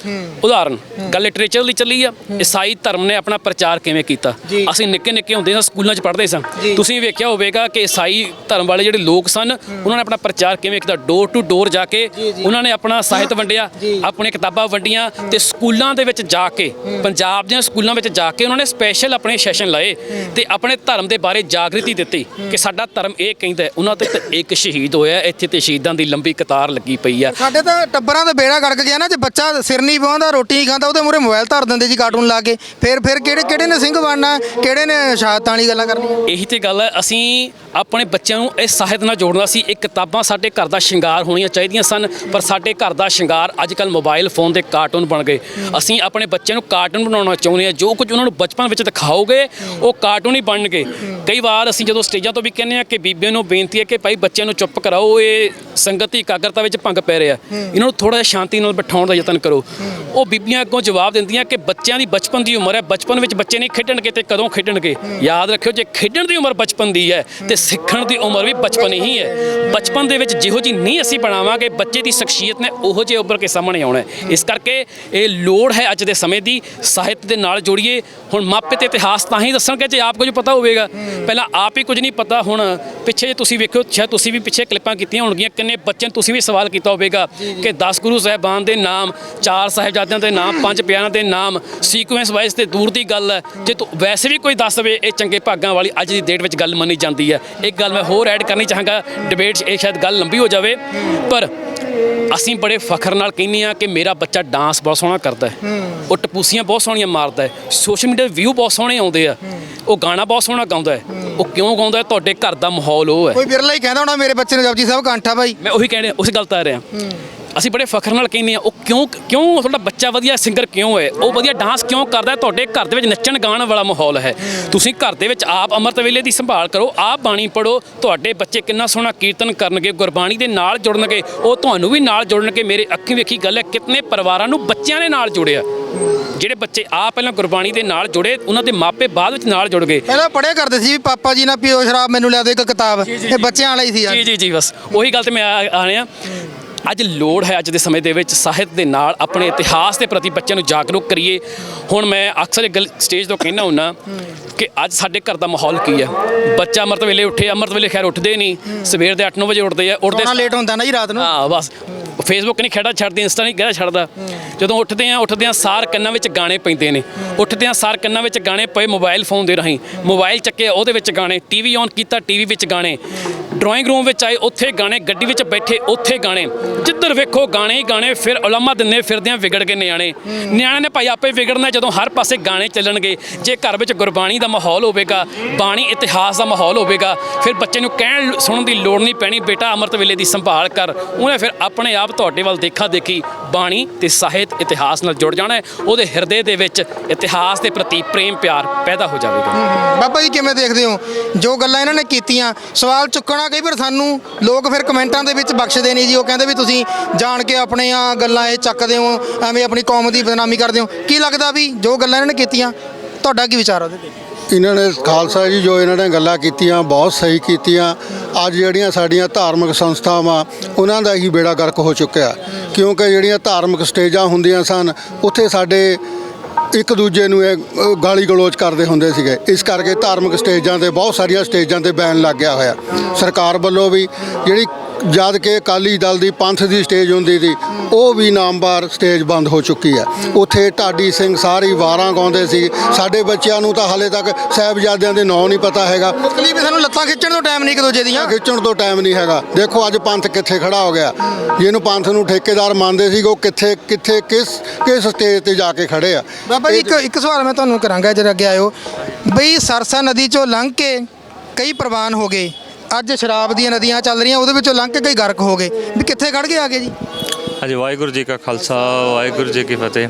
ਉਦਾਹਰਨ ਗੱਲ ਲਿਟਰੇਚਰ ਲਈ ਚੱਲੀ ਆ। ਈਸਾਈ ਧਰਮ ਨੇ ਆਪਣਾ ਪ੍ਰਚਾਰ ਕਿਵੇਂ ਕੀਤਾ। ਅਸੀਂ ਨਿੱਕੇ ਨਿੱਕੇ ਹੁੰਦੇ ਸਾਂ ਸਕੂਲਾਂ 'ਚ ਪੜ੍ਹਦੇ ਸਾਂ। ਤੁਸੀਂ ਵੇਖਿਆ ਹੋਵੇਗਾ ਕਿ ਈਸਾਈ ਧਰਮ ਵਾਲੇ ਜਿਹੜੇ ਲੋਕ ਸਨ ਉਹਨਾਂ ਨੇ ਆਪਣਾ ਪ੍ਰਚਾਰ ਕਿਵੇਂ ਕੀਤਾ? ਡੋਰ ਟੂ ਡੋਰ ਜਾ ਕੇ ਉਹਨਾਂ ਨੇ ਆਪਣਾ ਸਾਹਿਤ ਵੰਡਿਆ ਜੀ। ਆਪਣੀਆਂ ਕਿਤਾਬਾਂ ਵੰਡੀਆਂ ਤੇ ਸਕੂਲਾਂ ਦੇ ਵਿੱਚ ਜਾ ਕੇ ਪੰਜਾਬ ਦੀਆਂ ਸਕੂਲਾਂ ਵਿੱਚ ਜਾ ਕੇ ਉਹਨਾਂ ਨੇ ਸਪੈਸ਼ਲ ਆਪਣੇ ਸੈਸ਼ਨ ਲਏ। ਤੇ ਆਪਣੇ ਧਰਮ ਦੇ ਬਾਰੇ ਜਾਗ੍ਰਿਤੀ ਦਿੱਤੀ ਕਿ ਸਾਡਾ ਧਰਮ ਇਹ ਕਹਿੰਦਾ। ਉਹਨਾਂ ਤੇ ਇੱਕ ਸ਼ਹੀਦ ਹੋਇਆ ਇੱਥੇ ਤੇ ਸ਼ਹੀਦਾਂ ਦੀ ਲੰਬੀ ਕਤਾਰ ਲੱਗੀ ਪਈ ਆ। ਸਾਡੇ ਤਾਂ ਟੱਬਰਾਂ ਦਾ ਬੇੜਾ ਗੜਕ ਗਿਆ ਨਾ ਜੇ ਬੱਚਾ ਸਿਰ ਨਹੀਂ ਪਵਾਉਂਦਾ ਰੋਟੀ ਨਹੀਂ ਖਾਂਦਾ ਉਹਦੇ ਮੂਹਰੇ ਮੋਬਾਈਲ ਧਰ ਦਿੰਦੇ ਜੀ ਕਾਰਟੂਨ ਲਾ ਕੇ। ਫਿਰ ਫਿਰ ਕਿਹੜੇ ਕਿਹੜੇ ਨੇ ਸਿੰਘ ਬਣਨਾ ਕਿਹੜੇ ਨੇ ਸ਼ਹਾਦਤਾਂ ਵਾਲੀ ਗੱਲਾਂ ਕਰਨੀਆਂ? ਇਹੀ ਤੇ ਗੱਲ ਹੈ ਅਸੀਂ ਆਪਣੇ ਬੱਚਿਆਂ ਨੂੰ ਇਸ ਸਾਹਿਤ ਨਾਲ ਜੋੜਨਾ ਸੀ ਇਹ ਕਿਤਾਬਾਂ ਸਾਡੇ ਘਰ ਦਾ ਸ਼ਿੰਗਾਰ ਹੋਣੀਆਂ ਚਾਹੀਦੀਆਂ ਸਨ ਪਰ ਸਾਡੇ ਘਰ ਦਾ ਸ਼ਿੰਗਾਰ ਅੱਜ ਕੱਲ ਮੋਬਾਈਲ ਫੋਨ ਦੇ ਕਾਰਟੂਨ ਬਣ ਗਏ। ਅਸੀਂ ਆਪਣੇ ਬੱਚਿਆਂ ਨੂੰ ਕਾਰਟੂਨ ਬਣਾਉਣਾ ਚਾਹੁੰਦੇ ਹਾਂ ਜੋ ਕੁਝ ਉਹਨਾਂ ਨੂੰ ਬਚਪਨ ਵਿੱਚ ਦਿਖਾਓਗੇ ਉਹ ਕਾਰਟੂਨ ਹੀ ਬਣਨਗੇ ਕਈ ਵਾਰ ਅਸੀਂ ਜਦੋਂ ਸਟੇਜਾਂ ਤੋਂ ਵੀ ਕਹਿੰਦੇ ਆ ਕਿ ਬੀਬੀਆਂ ਨੂੰ ਬੇਨਤੀ ਹੈ ਕਿ ਭਾਈ ਬੱਚਿਆਂ ਨੂੰ ਚੁੱਪ ਕਰਾਓ, ਇਹ ਸੰਗਤ ਦੀ ਇਕਾਗਰਤਾ ਵਿੱਚ ਭੰਗ ਪੈ ਰਿਹਾ। ਇਹਨਾਂ ਨੂੰ ਥੋੜਾ ਜਿਹਾ ਸ਼ਾਂਤੀ ਨਾਲ ਬਿਠਾਉਣ ਦਾ ਯਤਨ ਕਰੋ। ਉਹ ਬੀਬੀਆਂ ਅੱਗੋਂ ਜਵਾਬ ਦਿੰਦੀਆਂ ਕਿ ਬੱਚਿਆਂ ਦੀ ਬਚਪਨ ਦੀ ਉਮਰ ਹੈ। ਬਚਪਨ ਵਿੱਚ ਬੱਚੇ ਨਹੀਂ ਖੇਡਣਗੇ ਤੇ ਕਦੋਂ ਖੇਡਣਗੇ? ਯਾਦ ਰੱਖਿਓ, ਜੇ ਖੇਡਣ ਦੀ ਉਮਰ ਬਚਪਨ ਦੀ ਹੈ, ਤੇ ਸਿੱਖਣ ਦੀ ਉਮਰ ਵੀ ਬਚਪਨ ਹੀ ਹੈ। ਬਚਪਨ ਦੇ ਵਿੱਚ ਜਿਹੋ ਜੀ ਨਹੀਂ ਅਸੀਂ ਬਣਾਵਾਂਗੇ, ਬੱਚੇ ਦੀ ਸ਼ਖਸੀਅਤ ਨੇ ਉਹੋ ਜਿਹੇ ਉੱਭਰ ਕੇ ਸਾਹਮਣੇ ਆਉਣਾ ਇਸ ਕਰਕੇ ਇਹ ਲੋੜ ਹੈ ਅੱਜ ਦੇ ਸਮੇਂ ਦੀ। ਸਾਹਿਤ ਦੇ ਨਾਲ ਜੋੜੀਏ। ਹੁਣ ਮਾਪੇ ਤੇ ਇਤਿਹਾਸ ਤਾਂ ਹੀ ਦੱਸਣਗੇ ਜੇ ਆਪ ਕੁਝ ਪਤਾ ਹੋਵੇਗਾ। ਪਹਿਲਾਂ ਆਪ ਹੀ ਕੁਝ ਨਹੀਂ ਪਤਾ ਹੁਣ। ਪਿੱਛੇ ਜੇ ਤੁਸੀਂ ਵੇਖਿਓ ਸ਼ਾਇਦ ਤੁਸੀਂ ਵੀ ਪਿੱਛੇ ਕਲਿੱਪਾਂ ਕੀਤੀਆਂ ਹੋਣਗੀਆਂ। ਕਿੰਨੇ ਬੱਚਿਆਂ ਨੂੰ ਤੁਸੀਂ ਵੀ ਸਵਾਲ ਕੀਤਾ ਹੋਵੇਗਾ ਕਿ 10 ਗੁਰੂ ਸਾਹਿਬਾਨ ਦੇ ਨਾਮ ਚਾਰ ਸਾਹਿਬਜ਼ਾਦਿਆਂ ਦੇ ਨਾਮ ਪੰਜ ਪਿਆਰਿਆਂ ਦੇ ਨਾਮ ਸੀਕੁਐਂਸ ਵਾਈਜ਼ ਤੇ ਦੂਰ ਦੀ ਗੱਲ ਹੈ। ਜੇ ਤੂੰ ਵੈਸੇ ਵੀ ਕੋਈ ਦੱਸ ਦੇਵੇ ਇਹ ਚੰਗੇ ਭਾਗਾਂ ਵਾਲੀ ਅੱਜ ਦੀ ਡੇਟ ਵਿੱਚ ਗੱਲ ਮੰਨੀ ਜਾਂਦੀ ਹੈ। ਇੱਕ ਗੱਲ ਮੈਂ ਹੋਰ ਐਡ ਕਰਨੀ ਚਾਹਾਂਗਾ ਡਿਬੇਟ 'ਚ ਇਹ ਸ਼ਾਇਦ ਗੱਲ ਲੰਬੀ ਹੋ ਜਾਵੇ। ਪਰ ਅਸੀਂ ਬੜੇ ਫਖਰ ਨਾਲ ਕਹਿੰਦੇ ਆ ਕਿ ਮੇਰਾ ਬੱਚਾ ਡਾਂਸ ਬਹੁਤ ਸੋਹਣਾ ਕਰਦਾ ਹੈ। ਉਹ ਟਪੂਸੀਆਂ ਬਹੁਤ ਸੋਹਣੀਆਂ ਮਾਰਦਾ ਹੈ। ਸੋਸ਼ਲ ਮੀਡੀਆ ਵਿਊ ਬਹੁਤ ਸੋਹਣੇ ਆਉਂਦੇ ਆ। ਉਹ ਗਾਣਾ ਬਹੁਤ ਸੋਹਣਾ ਗਾਉਂਦਾ ਹੈ। ਉਹ ਕਿਉਂ ਗਾਉਂਦਾ ਹੈ? ਤੁਹਾਡੇ ਘਰ ਦਾ ਮਾਹੌਲ ਉਹ ਹੈ। ਕੋਈ ਬਿਰਲਾ ਹੀ ਕਹਿੰਦਾ ਹੋਣਾ ਮੇਰੇ ਬੱਚੇ ਨੂੰ ਜਪਜੀ ਸਾਹਿਬ ਕੰਠਾ ਭਾਈ ਮੈਂ ਉਹੀ ਕਹਿਣੇ ਉਸ ਗੱਲ ਤਾਂ ਆ ਰਿਹਾ। ਅਸੀਂ ਬੜੇ ਫਖਰ ਨਾਲ ਕਹਿੰਦੇ ਆ ਉਹ ਕਿਉਂ ਕਿਉਂ ਤੁਹਾਡਾ ਬੱਚਾ ਵਧੀਆ ਸਿੰਗਰ ਕਿਉਂ ਹੈ? ਉਹ ਵਧੀਆ ਡਾਂਸ ਕਿਉਂ ਕਰਦਾ ਹੈ? ਤੁਹਾਡੇ ਘਰ ਦੇ ਵਿੱਚ ਨੱਚਣ ਗਾਣ ਵਾਲਾ ਮਾਹੌਲ ਹੈ। ਤੁਸੀਂ ਘਰ ਦੇ ਵਿੱਚ ਆਪ ਅੰਮ੍ਰਿਤ ਵੇਲੇ ਦੀ ਸੰਭਾਲ ਕਰੋ ਆਪ ਬਾਣੀ ਪੜੋ ਤੁਹਾਡੇ ਬੱਚੇ ਕਿੰਨਾ ਸੋਹਣਾ ਕੀਰਤਨ ਕਰਨਗੇ ਗੁਰਬਾਣੀ ਦੇ ਨਾਲ ਜੁੜਨਗੇ ਉਹ ਤੁਹਾਨੂੰ ਵੀ ਨਾਲ ਜੁੜਨਗੇ। ਮੇਰੇ ਅੱਖੀਂ ਵੇਖੀ ਗੱਲ ਹੈ ਕਿਤਨੇ ਪਰਿਵਾਰਾਂ ਨੂੰ ਬੱਚਿਆਂ ਨੇ ਨਾਲ ਜੁੜਿਆ। ਜਿਹੜੇ ਬੱਚੇ ਆ ਪਹਿਲਾਂ ਗੁਰਬਾਣੀ ਦੇ ਨਾਲ ਜੁੜੇ ਉਹਨਾਂ ਦੇ ਮਾਪੇ ਬਾਅਦ ਵਿੱਚ ਨਾਲ ਜੁੜ ਗਏ। ਪਹਿਲਾਂ ਪੜਿਆ ਕਰਦੇ ਸੀ ਵੀ ਪਾਪਾ ਜੀ ਨਾ ਪੀਓ ਸ਼ਰਾਬ ਮੈਨੂੰ ਲਿਆ ਦਿਓ ਇੱਕ ਕਿਤਾਬ ਇਹ ਬੱਚਿਆਂ ਵਾਲਾ ਸੀ ਜੀ ਜੀ ਜੀ ਬਸ। ਉਹੀ ਗੱਲ ਤੇ ਮੈਂ ਆ ਆ ਰਿਹਾ। ਅੱਜ ਲੋੜ ਹੈ ਅੱਜ ਦੇ ਸਮੇਂ ਦੇ ਵਿੱਚ ਸਾਹਿਤ ਦੇ ਨਾਲ ਆਪਣੇ ਇਤਿਹਾਸ ਦੇ ਪ੍ਰਤੀ ਬੱਚਿਆਂ ਨੂੰ ਜਾਗਰੂਕ ਕਰੀਏ। ਹੁਣ ਮੈਂ ਅਕਸਰ ਇਹ ਗੱਲ ਸਟੇਜ ਤੋਂ ਕਹਿਣਾ ਹੁੰਨਾ ਕਿ ਅੱਜ ਸਾਡੇ ਘਰ ਦਾ ਮਾਹੌਲ ਕੀ ਹੈ? ਬੱਚਾ ਅੰਮ੍ਰਿਤ ਵੇਲੇ ਉੱਠੇ ਅੰਮ੍ਰਿਤ ਵੇਲੇ ਖੈਰ ਉੱਠਦੇ ਨਹੀਂ। ਸਵੇਰ ਦੇ 8-9 ਵਜੇ ਉੱਠਦੇ ਆ ਉੱਠਦੇ ਲੇਟ ਹੁੰਦਾ ਨਾ ਜੀ ਰਾਤ ਨੂੰ। ਹਾਂ ਬਸ। ਫੇਸਬੁੱਕ ਨਹੀਂ ਖੇੜਾ ਛੱਡਦੀ ਇੰਸਟਾ ਨਹੀਂ ਖੇੜਾ ਛੱਡਦਾ। ਜਦੋਂ ਉੱਠਦੇ ਆ ਉੱਠਦੇ ਆ ਸਾਰ ਕੰਨਾਂ ਵਿੱਚ ਗਾਣੇ ਪੈਂਦੇ ਨੇ। ਉੱਠਦੇ ਆ ਸਾਰ ਕੰਨਾਂ ਵਿੱਚ ਗਾਣੇ ਪਏ ਮੋਬਾਈਲ ਫੋਨ ਦੇ ਰਾਹੀਂ। ਮੋਬਾਈਲ ਚੱਕੇ ਉਹਦੇ ਵਿੱਚ ਗਾਣੇ। ਟੀਵੀ ਔਨ ਕੀਤਾ ਟੀਵੀ ਵਿੱਚ ਗਾਣੇ। ਡਰਾਇੰਗ ਰੂਮ ਵਿੱਚ ਆਏ, ਉੱਥੇ ਗਾਣੇ, ਗੱਡੀ ਵਿੱਚ ਬੈਠੇ, ਉੱਥੇ ਗਾਣੇ। ਜਿੱਧਰ ਵੇਖੋ, ਗਾਣੇ ਹੀ ਗਾਣੇ, ਫਿਰ ਉਲਾਮਾ ਦਿੰਦੇ ਫਿਰਦਿਆਂ ਵਿਗੜ ਗਏ ਨਿਆਣੇ। ਨਿਆਣਿਆਂ ਨੇ ਭਾਈ ਆਪੇ ਵਿਗੜਨਾ, ਜਦੋਂ ਹਰ ਪਾਸੇ ਗਾਣੇ ਚੱਲਣਗੇ। ਜੇ ਘਰ ਵਿੱਚ ਗੁਰਬਾਣੀ ਦਾ ਮਾਹੌਲ ਹੋਵੇਗਾ, ਬਾਣੀ, ਇਤਿਹਾਸ ਦਾ ਮਾਹੌਲ ਹੋਵੇਗਾ, ਫਿਰ ਬੱਚੇ ਨੂੰ ਕਹਿਣ ਸੁਣਨ ਦੀ ਲੋੜ ਨਹੀਂ ਪੈਣੀ, ਬੇਟਾ ਅੰਮ੍ਰਿਤ ਵੇਲੇ ਦੀ ਸੰਭਾਲ ਕਰ। ਉਹਨੇ ਫਿਰ ਆਪਣੇ ਆਪ ਤੁਹਾਡੇ ਵੱਲ ਦੇਖਾ ਦੇਖੀ, ਬਾਣੀ ਤੇ ਸਾਹਿਤ, ਇਤਿਹਾਸ ਨਾਲ ਜੁੜ ਜਾਣਾ ਉਹਦੇ ਹਿਰਦੇ ਦੇ ਵਿੱਚ ਇਤਿਹਾਸ ਦੇ ਪ੍ਰਤੀ ਪ੍ਰੇਮ, ਪਿਆਰ ਪੈਦਾ ਹੋ ਜਾਵੇਗਾ। ਬਾਬਾ ਜੀ ਕਿਵੇਂ ਦੇਖਦੇ ਹੋ? ਜੋ ਗੱਲਾਂ ਇਹਨਾਂ ਨੇ ਕੀਤੀਆਂ, ਸਵਾਲ ਚੁੱਕਣਾ ਕਈ ਵਾਰ ਸਾਨੂੰ? ਲੋਕ ਫਿਰ ਕਮੈਂਟਾਂ ਦੇ ਵਿੱਚ ਬਖਸ਼ਦੇ ਨਹੀਂ ਜੀ। ਉਹ ਕਹਿੰਦੇ ਵੀ ਤੁਸੀਂ ਜਾਣ ਕੇ ਆਪਣੇ ਆ ਗੱਲਾਂ ਇਹ ਚੱਕਦੇ ਹੋ, ਐਵੇਂ ਆਪਣੀ ਕੌਮ ਦੀ ਬਦਨਾਮੀ ਕਰਦੇ ਹੋ। ਕੀ ਲੱਗਦਾ ਵੀ ਜੋ ਗੱਲਾਂ ਇਹਨਾਂ ਨੇ ਕੀਤੀਆਂ, ਤੁਹਾਡਾ ਕੀ ਵਿਚਾਰ ਉਹਦੇ ਤੇ? ਇਹਨਾਂ ਨੇ ਖਾਲਸਾ ਜੀ ਜੋ ਇਹਨਾਂ ਨੇ ਗੱਲਾਂ ਕੀਤੀਆਂ, ਬਹੁਤ ਸਹੀ ਕੀਤੀਆਂ। ਅੱਜ ਜਿਹੜੀਆਂ ਸਾਡੀਆਂ ਧਾਰਮਿਕ ਸੰਸਥਾਵਾਂ, ਉਹਨਾਂ ਦਾ ਹੀ ਬੇੜਾ ਗਰਕ ਹੋ ਚੁੱਕਿਆ। ਕਿਉਂਕਿ ਜਿਹੜੀਆਂ ਧਾਰਮਿਕ ਸਟੇਜਾਂ ਹੁੰਦੀਆਂ ਸਨ, ਉੱਥੇ ਸਾਡੇ ਇੱਕ ਦੂਜੇ ਨੂੰ ਇਹ ਅ, ਗਾਲੀ ਗਲੋਚ ਕਰਦੇ ਹੁੰਦੇ ਸੀਗੇ। ਇਸ ਕਰਕੇ ਧਾਰਮਿਕ ਸਟੇਜਾਂ ਤੇ ਬਹੁਤ ਸਾਰੀਆਂ ਸਟੇਜਾਂ ਤੇ ਬੈਨ ਲੱਗ ਗਿਆ ਹੋਇਆ। ਸਰਕਾਰ ਵੱਲੋਂ ਵੀ ਜਿਹੜੀ ਜਦ ਕਿ ਅਕਾਲੀ ਦਲ ਦੀ ਪੰਥ ਦੀ ਸਟੇਜ ਹੁੰਦੀ ਸੀ ਉਹ ਵੀ ਨਾਮਵਾਰ ਸਟੇਜ ਬੰਦ ਹੋ ਚੁੱਕੀ ਹੈ। ਉੱਥੇ ਢਾਡੀ ਸਿੰਘ ਸਾਰੀ ਵਾਰਾਂ ਗਾਉਂਦੇ ਸੀ। ਸਾਡੇ ਬੱਚਿਆਂ ਨੂੰ ਤਾਂ ਹਾਲੇ ਤੱਕ ਸਾਹਿਬਜ਼ਾਦਿਆਂ ਦੇ ਨਾਂ ਨਹੀਂ ਪਤਾ ਹੈਗਾ। ਮੁਕਲੀ ਵੀ ਸਾਨੂੰ ਲੱਤਾਂ ਖਿੱਚਣ ਤੋਂ ਟਾਈਮ ਨਹੀਂ ਇੱਕ ਦੂਜੇ ਦੀਆਂ। ਖਿੱਚਣ ਤੋਂ ਟਾਈਮ ਨਹੀਂ ਹੈਗਾ। ਦੇਖੋ ਅੱਜ ਪੰਥ ਕਿੱਥੇ ਖੜਾ ਹੋ ਗਿਆ। ਜਿਹਨੂੰ ਪੰਥ ਨੂੰ ਠੇਕੇਦਾਰ ਮੰਨਦੇ ਸੀ ਉਹ ਕਿੱਥੇ ਕਿੱਥੇ ਕਿਸ ਕਿਸ ਸਟੇਜ ਤੇ ਜਾ ਕੇ ਖੜੇ ਆ। ਬਾਬਾ ਜੀ ਇੱਕ ਇੱਕ ਸਵਾਲ ਮੈਂ ਤੁਹਾਨੂੰ ਕਰਾਂਗਾ ਜਦ ਅੱਗੇ ਆਇਓ। ਬਈ ਸਰਸਾ ਨਦੀ ਚੋਂ ਲੰਘ ਕੇ ਕਈ ਪ੍ਰਵਾਨ ਹੋ ਗਏ। ਅੱਜ ਸ਼ਰਾਬ ਦੀਆਂ ਨਦੀਆਂ ਚੱਲ ਰਹੀਆਂ, ਉਹਦੇ ਵਿੱਚੋਂ ਲੰਘ ਕੇ ਕਈ ਗਰਕ ਹੋ ਗਏ। ਵੀ ਕਿੱਥੇ ਖੜ ਗਏ ਆ ਗਏ ਜੀ? ਹਾਂਜੀ, ਵਾਹਿਗੁਰੂ ਜੀ ਕਾ ਖਾਲਸਾ, ਵਾਹਿਗੁਰੂ ਜੀ ਕੀ ਫਤਿਹ।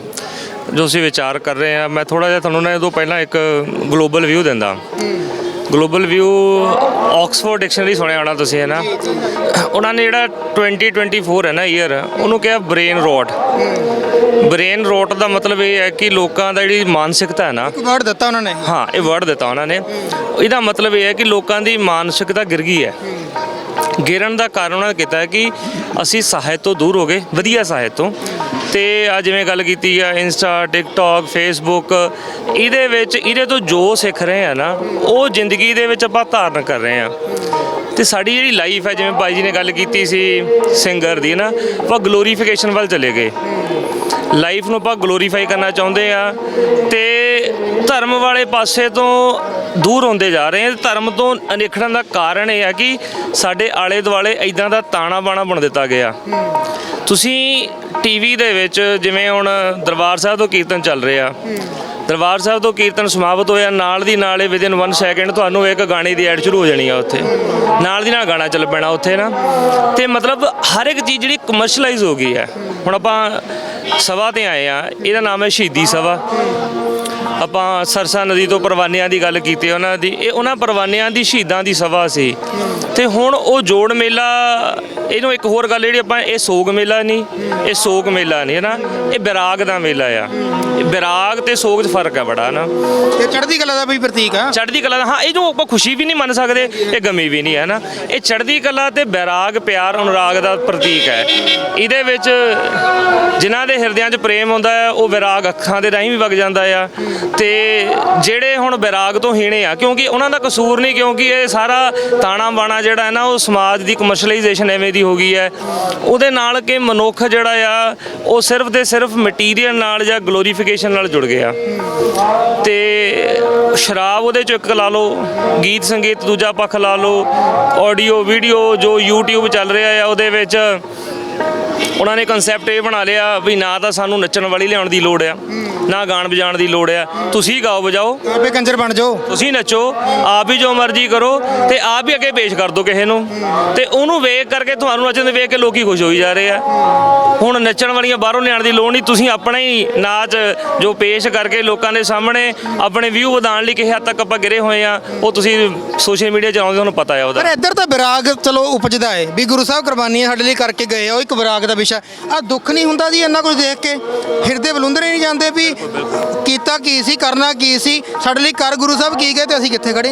ਜੋ ਅਸੀਂ ਵਿਚਾਰ ਕਰ ਰਹੇ ਹਾਂ, ਮੈਂ ਥੋੜਾ ਜਿਹਾ ਤੁਹਾਨੂੰ ਨਾ ਇਹ ਤੋਂ ਪਹਿਲਾਂ ਇੱਕ ਗਲੋਬਲ ਵਿਊ ਦਿੰਦਾ। ਗਲੋਬਲ ਵਿਊ ਆਕਸਫੋਰਡ ਡਿਕਸ਼ਨਰੀ ਸੁਣਿਆ ਹੋਣਾ ਤੁਸੀਂ ਹੈ ਨਾ? ਉਹਨਾਂ ਨੇ ਜਿਹੜਾ 2024 ਹੈ ਨਾ ਈਅਰ ਉਹਨੂੰ ਕਿਹਾ ਬ੍ਰੇਨ ਰੋਟ ਬ੍ਰੇਨ ਰੋਟ ਦਾ ਮਤਲਬ ਇਹ ਹੈ ਕਿ ਲੋਕਾਂ ਦਾ ਜਿਹੜੀ ਮਾਨਸਿਕਤਾ ਹੈ ਨਾ ਇੱਕ ਵਰਡ ਦਿੱਤਾ ਉਹਨਾਂ ਨੇ। ਹਾਂ ਇਹ ਵਰਡ ਦਿੱਤਾ ਉਹਨਾਂ ਨੇ। ਇਹਦਾ ਮਤਲਬ ਇਹ ਹੈ ਕਿ ਲੋਕਾਂ ਦੀ ਮਾਨਸਿਕਤਾ ਗਿਰ ਗਈ ਹੈ। ਗਿਰਨ ਦਾ ਕਾਰਨ ਉਹਨਾਂ ਨੇ ਕੀਤਾ ਹੈ ਕਿ ਅਸੀਂ ਸਾਹਿਤ ਤੋਂ ਦੂਰ ਹੋ ਗਏ, ਵਧੀਆ ਸਾਹਿਤ ਤੋਂ। ਤੇ ਆ ਜਿਵੇਂ ਗੱਲ ਕੀਤੀ ਆ ਇੰਸਟਾ ਟਿਕਟੌਕ ਫੇਸਬੁੱਕ ਇਹਦੇ ਵਿੱਚ, ਇਹਦੇ ਤੋਂ ਜੋ ਸਿੱਖ ਰਹੇ ਆ ਨਾ, ਉਹ ਜ਼ਿੰਦਗੀ ਦੇ ਵਿੱਚ ਆਪਾਂ ਧਾਰਨ ਕਰ ਰਹੇ ਆ। ਤੇ ਸਾਡੀ ਜਿਹੜੀ ਲਾਈਫ ਹੈ, ਜਿਵੇਂ ਬਾਈ ਜੀ ਨੇ ਗੱਲ ਕੀਤੀ ਸੀ ਸਿੰਗਰ ਦੀ ਨਾ, ਆਪਾਂ ਗਲੋਰੀਫਿਕੇਸ਼ਨ ਵੱਲ ਚਲੇ ਗਏ। ਲਾਈਫ ਨੂੰ ਆਪਾਂ ਗਲੋਰੀਫਾਈ ਕਰਨਾ ਚਾਹੁੰਦੇ ਆ, ਤੇ ਧਰਮ ਵਾਲੇ ਪਾਸੇ ਤੋਂ ਦੂਰ ਹੁੰਦੇ ਜਾ ਰਹੇ ਆ ਧਰਮ ਤੋਂ ਅਨੇਖੜਨ ਦਾ ਕਾਰਨ ਇਹ ਹੈ ਕਿ ਸਾਡੇ ਆਲੇ ਦੁਆਲੇ ਇਦਾਂ ਦਾ ਤਾਣਾ ਬਾਣਾ ਬਣ ਦਿੱਤਾ ਗਿਆ। ਤੁਸੀਂ ਟੀਵੀ ਦੇ ਵਿੱਚ ਜਿਵੇਂ ਹੁਣ ਦਰਬਾਰ ਸਾਹਿਬ ਤੋਂ ਕੀਰਤਨ ਚੱਲ ਰਿਹਾ। ਦਰਬਾਰ ਸਾਹਿਬ ਤੋਂ ਕੀਰਤਨ ਸਮਾਪਤ ਹੋਇਆ, ਨਾਲ ਦੀ ਨਾਲ ਹੀ ਵਿਦਿਨ 1 ਸੈਕਿੰਡ ਤੁਹਾਨੂੰ ਇੱਕ ਗਾਣੇ ਦੀ ਐਡ ਸ਼ੁਰੂ ਹੋ ਜਾਣੀ ਆ ਉੱਥੇ। ਨਾਲ ਦੀ ਨਾਲ ਗਾਣਾ ਚੱਲ ਪੈਣਾ ਉੱਥੇ ਨਾ। ਤੇ ਮਤਲਬ ਹਰ ਇੱਕ ਚੀਜ਼ ਜਿਹੜੀ ਕਮਰਸ਼ੀਅਲਾਈਜ਼ ਹੋ ਗਈ ਹੈ। ਹੁਣ ਆਪਾਂ ਸਭਾ ਤੇ ਆਏ ਆ ਇਹਦਾ ਨਾਮ ਹੈ ਸ਼ਹੀਦੀ ਸਭਾ। ਆਪਾਂ ਸਰਸਾ ਨਦੀ ਤੋਂ ਪਰਵਾਨਿਆਂ ਦੀ ਗੱਲ ਕੀਤੀ, ਉਹਨਾਂ ਦੀ, ਇਹ ਉਹਨਾਂ ਪਰਵਾਨਿਆਂ ਦੀ ਸ਼ਹੀਦਾਂ ਦੀ ਸਭਾ ਸੀ। ਤੇ ਹੁਣ ਉਹ ਜੋੜ ਮੇਲਾ ਇਹਨੂੰ ਇੱਕ ਹੋਰ ਗੱਲ ਜਿਹੜੀ ਆਪਾਂ ਇਹ ਸੋਗ ਮੇਲਾ ਨਹੀਂ ਇਹ ਸੋਗ ਮੇਲਾ ਨਹੀਂ ਹੈ ਨਾ ਇਹ ਵਿਰਾਗ ਦਾ ਮੇਲਾ ਆ। ਇਹ ਵਿਰਾਗ ਤੇ ਸੋਗ 'ਚ ਫ਼ਰਕ ਹੈ ਬੜਾ ਨਾ ਇਹ ਚੜ੍ਹਦੀ ਕਲਾ ਦਾ ਵੀ ਪ੍ਰਤੀਕ ਆ। ਚੜ੍ਹਦੀ ਕਲਾ ਦਾ ਹਾਂ ਇਹ ਜੋ ਆਪਾਂ ਖੁਸ਼ੀ ਵੀ ਨਹੀਂ ਮੰਨ ਸਕਦੇ ਇਹ ਗਮੀ ਵੀ ਨਹੀਂ ਹੈ ਨਾ ਇਹ ਚੜ੍ਹਦੀ ਕਲਾ ਤੇ ਬੈਰਾਗ ਪਿਆਰ ਅਨੁਰਾਗ ਦਾ ਪ੍ਰਤੀਕ ਹੈ। ਇਹਦੇ ਵਿੱਚ ਜਿਨ੍ਹਾਂ ਦੇ ਹਿਰਦਿਆਂ 'ਚ ਪ੍ਰੇਮ ਹੁੰਦਾ ਹੈ ਉਹ ਵਿਰਾਗ ਅੱਖਾਂ ਦੇ ਰਾਹੀਂ ਵੀ ਵਗ ਜਾਂਦਾ ਆ। ਤੇ ਜਿਹੜੇ ਹੁਣ ਵਿਰਾਗ ਤੋਂ ਹੀਣੇ ਆ ਕਿਉਂਕਿ ਉਹਨਾਂ ਦਾ ਕਸੂਰ ਨਹੀਂ ਕਿਉਂਕਿ ਇਹ ਸਾਰਾ ਤਾਣਾ ਬਾਣਾ ਜਿਹੜਾ ਹੈ ਨਾ ਉਹ ਸਮਾਜ ਦੀ ਕਮਰਸ਼ਲਾਈਜੇਸ਼ਨ ਐਵੇਂ ਦੀ ਹੋ ਗਈ ਹੈ। ਉਹਦੇ ਨਾਲ ਕਿ ਮਨੁੱਖ ਜਿਹੜਾ ਆ, ਉਹ ਸਿਰਫ ਤੇ ਸਿਰਫ ਮਟੀਰੀਅਲ ਨਾਲ ਜਾਂ ਗਲੋਰੀਫਿਕੇਸ਼ਨ ਨਾਲ ਜੁੜ ਗਿਆ। ਤੇ ਸ਼ਰਾਬ ਉਹਦੇ ਚੋਂ ਇੱਕ ਲਾ ਲਓ, ਗੀਤ ਸੰਗੀਤ ਦੂਜਾ ਪੱਖ ਲਾ ਲਓ ਆਡੀਓ ਵੀਡੀਓ ਜੋ YouTube ਚੱਲ ਰਿਹਾ ਆ, ਉਹਦੇ ਵਿੱਚ ਉਹਨਾਂ ਨੇ ਕਨਸੈਪਟ ਇਹ ਬਣਾ ਲਿਆ ਵੀ ਨਾ ਤਾਂ ਸਾਨੂੰ ਨੱਚਣ ਵਾਲੀ ਲਿਆਉਣ ਦੀ ਲੋੜ ਆ। ਨਾ ਗਾਣ ਵਜਾਉਣ ਦੀ ਲੋੜ ਆ। ਤੁਸੀਂ ਗਾਓ ਵਜਾਓ। ਆਪੇ ਕੰਜਰ ਬਣ ਜਾਓ। ਤੁਸੀਂ ਨੱਚੋ। ਆਪ ਹੀ ਜੋ ਮਰਜ਼ੀ ਕਰੋ ਤੇ ਆਪ ਹੀ ਅੱਗੇ ਪੇਸ਼ ਕਰ ਦਿਓ ਕਿਸੇ ਨੂੰ। ਤੇ ਉਹਨੂੰ ਵੇਖ ਕਰਕੇ ਤੁਹਾਨੂੰ ਨੱਚਣ ਦੇ ਵੇਖ ਕੇ ਲੋਕੀ ਖੁਸ਼ ਹੋਈ ਜਾ ਰਹੇ ਆ। ਹੁਣ ਨੱਚਣ ਵਾਲੀਆਂ ਬਾਹਰੋਂ ਲਿਆਉਣ ਦੀ ਲੋੜ ਨਹੀਂ। ਤੁਸੀਂ ਆਪਣਾ ਹੀ ਨਾਚ ਜੋ ਪੇਸ਼ ਕਰਕੇ ਲੋਕਾਂ ਦੇ ਸਾਹਮਣੇ ਆਪਣੇ ਵਿਊ ਵਧਾਉਣ ਲਈ ਕਿਸੇ ਹੱਦ ਤੱਕ ਆਪਾਂ ਗਿਰੇ ਹੋਏ ਆ ਉਹ ਤੁਸੀਂ ਸੋਸ਼ਲ ਮੀਡੀਆ ਚਲਾਉਂਦੇ ਤੁਹਾਨੂੰ ਪਤਾ ਹੈ ਉਹਦਾ। ਪਰ ਇੱਧਰ ਤਾਂ ਵਿਰਾਗ ਚਲੋ ਉਪਜਦਾ ਹੈ ਵੀ ਗੁਰੂ ਸਾਹਿਬ ਕੁਰਬਾਨੀਆਂ ਸਾਡੇ ਲਈ ਕਰਕੇ ਗਏ ਆ ਉਹ ਇੱਕ ਵਿਰਾਗ ਦਾ ਵਿਸ਼ਾ। ਆ ਦੁੱਖ ਨਹੀਂ ਹੁੰਦਾ ਜੀ ਇੰਨਾ ਕੁਝ ਦੇਖ ਕੇ? ਹਿਰਦੇ ਬਲੁੰਦਰੇ ਨਹੀਂ ਜਾਂਦੇ ਵੀ For a. ਕੀਤਾ ਕੀ ਸੀ ਕਰਨਾ ਕੀ ਸੀ? ਸਾਡੇ ਲਈ ਕਰ ਗੁਰੂ ਸਾਹਿਬ ਕੀ ਗਏ ਤੇ ਅਸੀਂ ਕਿੱਥੇ ਖੜੇ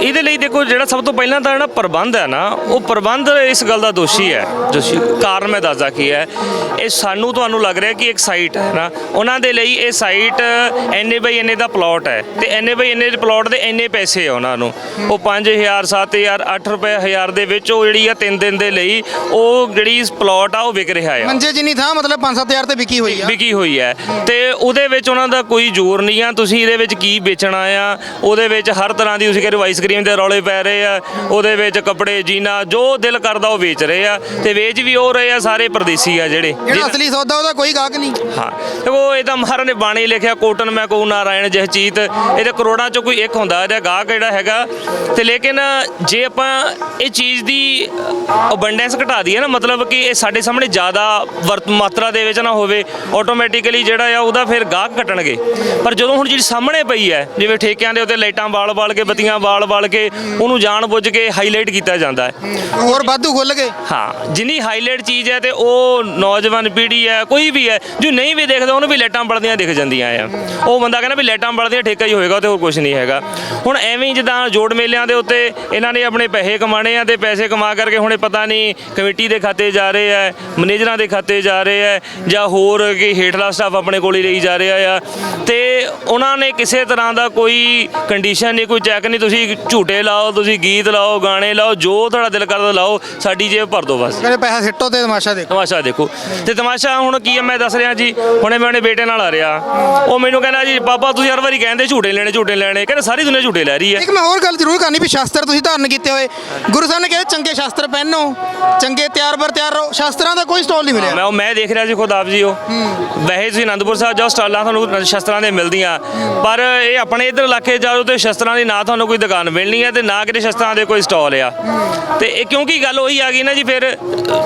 ਇਹਦੇ ਲਈ ਦੇਖੋ ਜਿਹੜਾ ਸਭ ਤੋਂ ਪਹਿਲਾਂ ਤਾਂ ਜਿਹੜਾ ਪ੍ਰਬੰਧ ਹੈ ਨਾ ਉਹ ਪ੍ਰਬੰਧ ਇਸ ਗੱਲ ਦਾ ਦੋਸ਼ੀ ਹੈ। ਜੋ ਸ਼ੀ- ਕਾਰਨ ਮੈਂ ਦੱਸਦਾ ਕੀ ਹੈ। ਇਹ ਸਾਨੂੰ ਤੁਹਾਨੂੰ ਲੱਗ ਰਿਹਾ ਕਿ ਇੱਕ ਸਾਈਟ ਹੈ ਨਾ ਉਹਨਾਂ ਦੇ ਲਈ ਇਹ ਸਾਈਟ ਐਨੇ ਬਾਈ ਐਨੇ ਦਾ ਪਲਾਟ ਹੈ ਤੇ ਐਨੇ ਬਾਈ ਐਨੇ ਦੇ ਪਲਾਟ ਦੇ ਐਨੇ ਪੈਸੇ ਆ ਉਹਨਾਂ ਨੂੰ। ਉਹ 5000 7000 8 ਰੁਪਏ ਹਜ਼ਾਰ ਦੇ ਵਿੱਚ ਉਹ ਜਿਹੜੀ ਆ 3 ਦਿਨ ਦੇ ਲਈ ਉਹ ਜਿਹੜੀ ਪਲਾਟ ਆ ਉਹ ਵਿਕ ਰਿਹਾ ਆ। ਮੰਜੇ ਜਿੰਨੀ ਥਾਂ ਮਤਲਬ 5-7000 ਤੇ ਵਿਕੀ ਹੋਈ ਆ। ਵਿਕੀ ਹੋਈ ਹੈ ਤੇ ਉਹਦੇ ਵਿੱਚ ਉਹਨਾਂ ਦਾ ਕੋਈ ਜ਼ੋਰ ਨਹੀਂ ਆ। ਤੁਸੀਂ ਇਹਦੇ ਵਿੱਚ ਕੀ ਵੇਚਣਾ ਆ? ਉਹਦੇ ਵਿੱਚ ਹਰ ਤਰ੍ਹਾਂ ਦੀ ਤੁਸੀਂ ਕਹਿੰਦੇ ਆਈਸਕ੍ਰੀਮ ਦੇ ਰੌਲੇ ਪੈ ਰਹੇ ਆ। ਉਹਦੇ ਵਿੱਚ ਕੱਪੜੇ ਜੀਨਾ ਜੋ ਦਿਲ ਕਰਦਾ ਉਹ ਵੇਚ ਰਹੇ ਆ। ਤੇ ਵੇਚ ਵੀ ਉਹ ਰਹੇ ਆ ਸਾਰੇ ਪਰਦੇਸੀ ਆ ਜਿਹੜੇ। ਜਿਹੜਾ ਅਸਲੀ ਸੌਦਾ ਉਹਦਾ ਕੋਈ ਗਾਹਕ ਨਹੀਂ। ਹਾਂ। ਉਹ ਇਹ ਤਾਂ ਮਹਾਰਾਜ ਨੇ ਬਾਣੀ ਲਿਖਿਆ ਕੋਟਨ ਮੈਂ ਕਹੂ ਨਾਰਾਇਣ ਜਿਹ ਚੀਤ। ਇਹਦੇ ਕਰੋੜਾਂ ਚੋਂ ਕੋਈ ਇੱਕ ਹੁੰਦਾ ਇਹਦਾ ਗਾਹਕ ਜਿਹੜਾ ਹੈਗਾ। ਤੇ ਲੇਕਿਨ ਜੇ ਆਪਾਂ ਇਹ ਚੀਜ਼ ਦੀ ਅਬੰਡੈਂਸ ਘਟਾ ਦਈਏ ਨਾ ਮਤਲਬ ਕਿ ਇਹ ਸਾਡੇ ਸਾਹਮਣੇ ਜ਼ਿਆਦਾ ਵਰਤ ਮਾਤਰਾ ਦੇ ਵਿੱਚ ਨਾ ਹੋਵੇ ਆਟੋਮੈਟਿਕਲੀ ਜਿਹੜਾ ਆ ਉਹਦਾ ਫਿਰ ਗਾਹਕ ਘਟਣਗੇ। ਪਰ ਜਦੋਂ ਹੁਣ ਜਿਹੜੀ ਸਾਹਮਣੇ ਪਈ ਹੈ ਜਿਵੇਂ ਠੇਕਿਆਂ ਦੇ ਉੱਤੇ ਲਾਈਟਾਂ ਬਾਲ ਬਾਲ ਕੇ ਬੱਤੀਆਂ ਬਾਲ ਬਾਲ ਕੇ ਉਹਨੂੰ ਜਾਣ ਬੁੱਝ ਕੇ ਹਾਈਲਾਈਟ ਕੀਤਾ ਜਾਂਦਾ ਹੈ। ਹੋਰ ਵਾਧੂ ਖੁੱਲ ਗਏ। ਹਾਂ ਜਿੰਨੀ ਹਾਈਲਾਈਟ ਚੀਜ਼ ਹੈ ਤੇ ਉਹ ਨੌਜਵਾਨ ਪੀੜ੍ਹੀ ਹੈ ਕੋਈ ਵੀ ਹੈ ਜੋ ਨਹੀਂ ਵੀ ਦੇਖਦਾ ਉਹਨੂੰ ਵੀ ਲਾਈਟਾਂ ਬਲਦੀਆਂ ਦਿਖ ਜਾਂਦੀਆਂ ਆ। ਉਹ ਬੰਦਾ ਕਹਿੰਦਾ ਵੀ ਲਾਈਟਾਂ ਬਲਦੀਆਂ ਠੇਕਾ ਹੀ ਹੋਏਗਾ ਤੇ ਹੋਰ ਕੁਝ ਨਹੀਂ ਹੈਗਾ। ਹੁਣ ਐਵੇਂ ਹੀ ਜਿੱਦਾਂ ਜੋੜ ਮੇਲਿਆਂ ਦੇ ਉੱਤੇ ਇਹਨਾਂ ਨੇ ਆਪਣੇ ਪੈਸੇ ਕਮਾਣੇ ਆ ਤੇ ਪੈਸੇ ਕਮਾ ਕਰਕੇ ਹੁਣੇ ਪਤਾ ਨਹੀਂ ਕਮੇਟੀ ਦੇ ਖਾਤੇ ਜਾ ਰਹੇ ਆ ਮੈਨੇਜਰਾਂ ਦੇ ਖਾਤੇ ਜਾ ਰਹੇ ਆ ਜਾਂ ਹੋਰ ਕਿ ਹੇਠਲਾ ਸਟਾਫ ਆਪਣੇ ਕੋਲ ਹੀ ਲਈ ਜਾ ਰਿਹਾ ਆ। ਤੇ ਉਹਨਾਂ ਨੇ ਕਿਸੇ ਤਰ੍ਹਾਂ ਦਾ ਕੋਈ ਕੰਡੀਸ਼ਨ ਨਹੀਂ ਕੋਈ ਚੈੱਕ ਨਹੀਂ ਤੁਸੀਂ ਝੂਟੇ ਲਾਓ ਤੁਸੀਂ ਗੀਤ ਲਾਓ ਗਾਣੇ ਲਾਓ ਜੋ ਤੁਹਾਡਾ ਦਿਲ ਕਰਦਾ ਲਾਓ ਸਾਡੀ ਜੇਬ ਭਰ ਦਿਓ ਬਸ। ਕਹਿੰਦੇ ਪੈਸਾ ਸਿੱਟੋ ਤੇ ਤਮਾਸ਼ਾ ਦੇਖੋ। ਤਮਾਸ਼ਾ ਦੇਖੋ। ਤੇ ਤਮਾਸ਼ਾ ਹੁਣ ਕੀ ਹੈ ਮੈਂ ਦੱਸ ਰਿਹਾ ਜੀ ਹੁਣੇ ਮੈਂ ਆਪਣੇ ਬੇਟੇ ਨਾਲ ਆ ਰਿਹਾ। ਉਹ ਮੈਨੂੰ ਕਹਿੰਦਾ ਜੀ ਪਾਪਾ ਤੁਸੀਂ ਹਰ ਵਾਰੀ ਕਹਿੰਦੇ ਝੂਟੇ ਲੈਣੇ ਝੂਟੇ ਲੈਣੇ। ਕਹਿੰਦੇ ਸਾਰੀ ਦੁਨੀਆ ਝੂਟੇ ਲੈ ਰਹੀ ਹੈ। ਇੱਕ ਮੈਂ ਹੋਰ ਗੱਲ ਜ਼ਰੂਰ ਕਰਨੀ ਵੀ ਸ਼ਾਸਤਰ ਤੁਸੀਂ ਧਾਰਨ ਕੀਤੇ ਹੋਏ। ਗੁਰੂ ਸਾਹਿਬ ਨੇ ਕਿਹਾ ਚੰਗੇ ਸ਼ਾਸਤਰ ਪਹਿਨੋ ਚੰਗੇ ਤਿਆਰ ਬਰ ਤਿਆਰ ਰਹੋ। ਸ਼ਾਸਤਰਾਂ ਦਾ ਕੋਈ ਸਟਾਲ ਨਹੀਂ ਮਿਲਿਆ। ਮੈਂ ਉਹ ਮੈਂ ਦੇਖ ਰਿਹਾ ਸੀ ਖੁਦ ਆਪ ਜੀ ਉਹ। ਵੈਸੇ ਤੁਸੀਂ ਅਨੰਦਪੁਰ ਸਾਹਿਬ ਜਾਓ ਸਟਾਲਾਂ ਤੁਹਾਨੂੰ ਸ਼ਸਤਰਾਂ ਦੇ ਮਿਲਦੀਆਂ। ਪਰ ਇਹ ਆਪਣੇ ਇਧਰ ਇਲਾਕੇ ਜਾਓ ਤੇ ਸ਼ਸਤਰਾਂ ਦੀ ਨਾ ਤੁਹਾਨੂੰ ਕੋਈ ਦੁਕਾਨ ਮਿਲਣੀ ਹੈ ਤੇ ਨਾ ਕਿਤੇ ਸ਼ਸਤਰਾਂ ਦੇ ਕੋਈ ਸਟਾਲ ਆ। ਤੇ ਇਹ ਕਿਉਂਕਿ ਗੱਲ ਉਹੀ ਆ ਗਈ ਨਾ ਜੀ ਫਿਰ,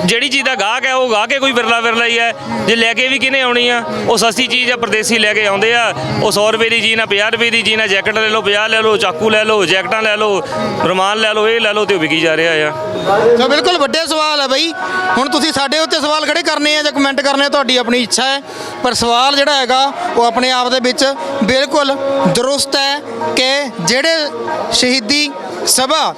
ਜਿਹੜੀ ਚੀਜ਼ ਦਾ ਗਾਹਕ ਹੈ ਉਹ ਗਾਹਕ ਹੈ ਕੋਈ ਵਿਰਲਾ ਵਿਰਲਾ ਹੀ ਹੈ ਜੇ ਲੈ ਕੇ ਵੀ ਕਿਨੇ ਆਉਣੀ ਆ? ਉਹ ਸਸਤੀ ਚੀਜ਼ ਆ, ਪਰਦੇਸੀ ਲੈ ਕੇ ਆਉਂਦੇ ਆ। ਉਹ 100 ਰੁਪਏ ਦੀ ਜੀ ਨਾ 50 ਰੁਪਏ ਦੀ ਜੀ ਨਾ ਜੈਕਟ ਲੈ ਲਓ 50 ਲੈ ਲਓ, ਚਾਕੂ ਲੈ ਲਓ, ਜੈਕਟਾਂ ਲੈ ਲਓ, ਰੁਮਾਲ ਲੈ ਲਓ, ਇਹ ਲੈ ਲਓ ਤੇ ਉਹ ਵਿਕੀ ਜਾ ਰਿਹਾ ਆ। ਤਾਂ ਬਿਲਕੁਲ ਵੱਡੇ ਸਵਾਲ ਹੈ ਬਈ। ਹੁਣ ਤੁਸੀਂ ਸਾਡੇ ਉੱਤੇ ਸਵਾਲ ਖੜੇ ਕਰਨੇ ਆ ਜਾਂ ਕਮੈਂਟ ਕਰਨੇ ਤੁਹਾਡੀ ਆਪਣੀ ਇੱਛਾ ਹੈ। ਪਰ ਸਵਾਲ ਜਿਹੜਾ ਹੈਗਾ, ਉਹ ਆਪਣੇ ਆਪ ਦੇ ਵਿੱਚ ਬਿਲਕੁਲ ਦਰੁਸਤ ਹੈ ਕਿ ਜਿਹੜੇ ਸ਼ਹੀਦੀ ਸਭਾ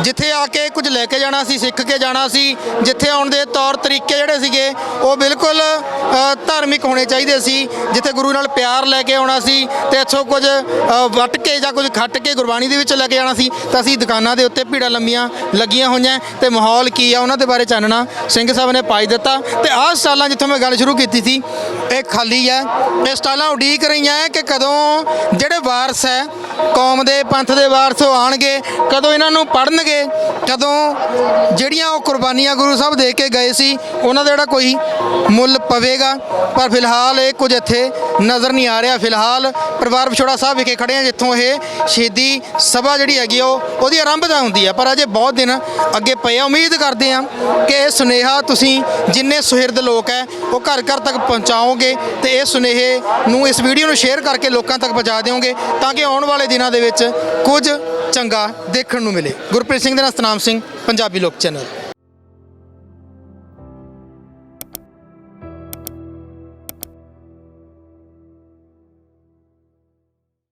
ਜਿੱਥੇ ਆ ਕੇ ਕੁਝ ਲੈ ਕੇ ਜਾਣਾ ਸੀ ਸਿੱਖ ਕੇ ਜਾਣਾ ਸੀ ਜਿੱਥੇ ਆਉਣ ਦੇ ਤੌਰ ਤਰੀਕੇ ਜਿਹੜੇ ਸੀਗੇ ਉਹ ਬਿਲਕੁਲ ਧਾਰਮਿਕ ਹੋਣੇ ਚਾਹੀਦੇ ਸੀ। ਜਿੱਥੇ ਗੁਰੂ ਨਾਲ ਪਿਆਰ ਲੈ ਕੇ ਆਉਣਾ ਸੀ ਤੇ ਇੱਥੋਂ ਕੁਝ ਅ, ਵੱਟ ਕੇ ਜਾਂ ਕੁਝ ਖੱਟ ਕੇ ਗੁਰਬਾਣੀ ਦੇ ਵਿੱਚ ਲੈ ਕੇ ਜਾਣਾ ਸੀ ਤਾਂ ਅਸੀਂ ਦੁਕਾਨਾਂ ਦੇ ਉੱਤੇ ਭੀੜਾਂ ਲੰਮੀਆਂ ਲੱਗੀਆਂ ਹੋਈਆਂ ਤੇ ਮਾਹੌਲ ਕੀ ਆ ਉਹਨਾਂ ਦੇ ਬਾਰੇ ਚਾਨਣਾ ਸਿੰਘ ਸਾਹਿਬ ਨੇ ਪਾਈ ਦਿੱਤਾ। ਤੇ ਆਹ ਸਟਾਲਾਂ ਜਿੱਥੋਂ ਮੈਂ ਗੱਲ ਸ਼ੁਰੂ ਕੀਤੀ ਸੀ ਇਹ ਖਾਲੀ ਹੈ ਇਹ ਸਟਾਲਾਂ ਉਡੀਕ ਰਹੀਆਂ ਹੈ ਕਿ ਕਦੋਂ ਜਿਹੜੇ ਵਾਰਸ ਹੈ ਕੌਮ ਦੇ ਪੰਥ ਦੇ ਵਾਰਸ ਉਹ ਆਣਗੇ ਕਦੋਂ ਇਹਨਾਂ ਨੂੰ ਪੜਨਗੇ ਕਦੋਂ ਜਿਹੜੀਆਂ ਉਹ ਕੁਰਬਾਨੀਆਂ ਗੁਰੂ ਸਾਹਿਬ ਦੇ ਕੇ ਗਏ ਸੀ ਉਹਨਾਂ ਦਾ ਜਿਹੜਾ ਕੋਈ ਮੁੱਲ ਪਵੇਗਾ ਪਰ ਫਿਲਹਾਲ ਇਹ ਕੁਝ ਇੱਥੇ ਨਜ਼ਰ ਨਹੀਂ ਆ ਰਿਹਾ। ਫਿਲਹਾਲ ਪਰਿਵਾਰ ਵਿਛੋੜਾ ਸਾਹਿਬ ਵਿਖੇ ਖੜੇ ਆ ਜਿੱਥੋਂ ਇਹ ਸ਼ਹੀਦੀ ਸਭਾ ਜਿਹੜੀ ਹੈਗੀ ਆ, ਉਹ ਉਹਦੀ ਆਰੰਭਤਾ ਹੁੰਦੀ ਆ ਪਰ ਅਜੇ ਬਹੁਤ ਦਿਨ ਅੱਗੇ ਪਏ ਆ। ਉਮੀਦ ਕਰਦੇ ਆ ਕਿ ਇਹ ਸੁਨੇਹਾ ਤੁਸੀਂ ਜਿੰਨੇ ਸੁਹਿਰਦ ਲੋਕ ਹੈ ਉਹ ਘਰ ਘਰ ਤੱਕ ਪਹੁੰਚਾਓਗੇ ਤੇ ਇਹ ਸੁਨੇਹੇ ਨੂੰ ਇਸ ਵੀਡੀਓ ਨੂੰ ਸ਼ੇਅਰ ਕਰਕੇ ਲੋਕਾਂ ਤੱਕ ਪਹੁੰਚਾ ਦਿਓਗੇ ਤਾਂ ਕਿ ਆਉਣ ਵਾਲੇ ਦਿਨਾਂ ਦੇ ਵਿੱਚ ਕੁਝ ਚੰਗਾ ਦੇਖਣ ਨੂੰ ਮਿਲੇ। ਗੁਰਪ੍ਰੀਤ ਸਿੰਘ ਦੇ ਨਾਲ ਸਤਨਾਮ ਸਿੰਘ ਪੰਜਾਬੀ ਲੋਕ ਚੈਨਲ।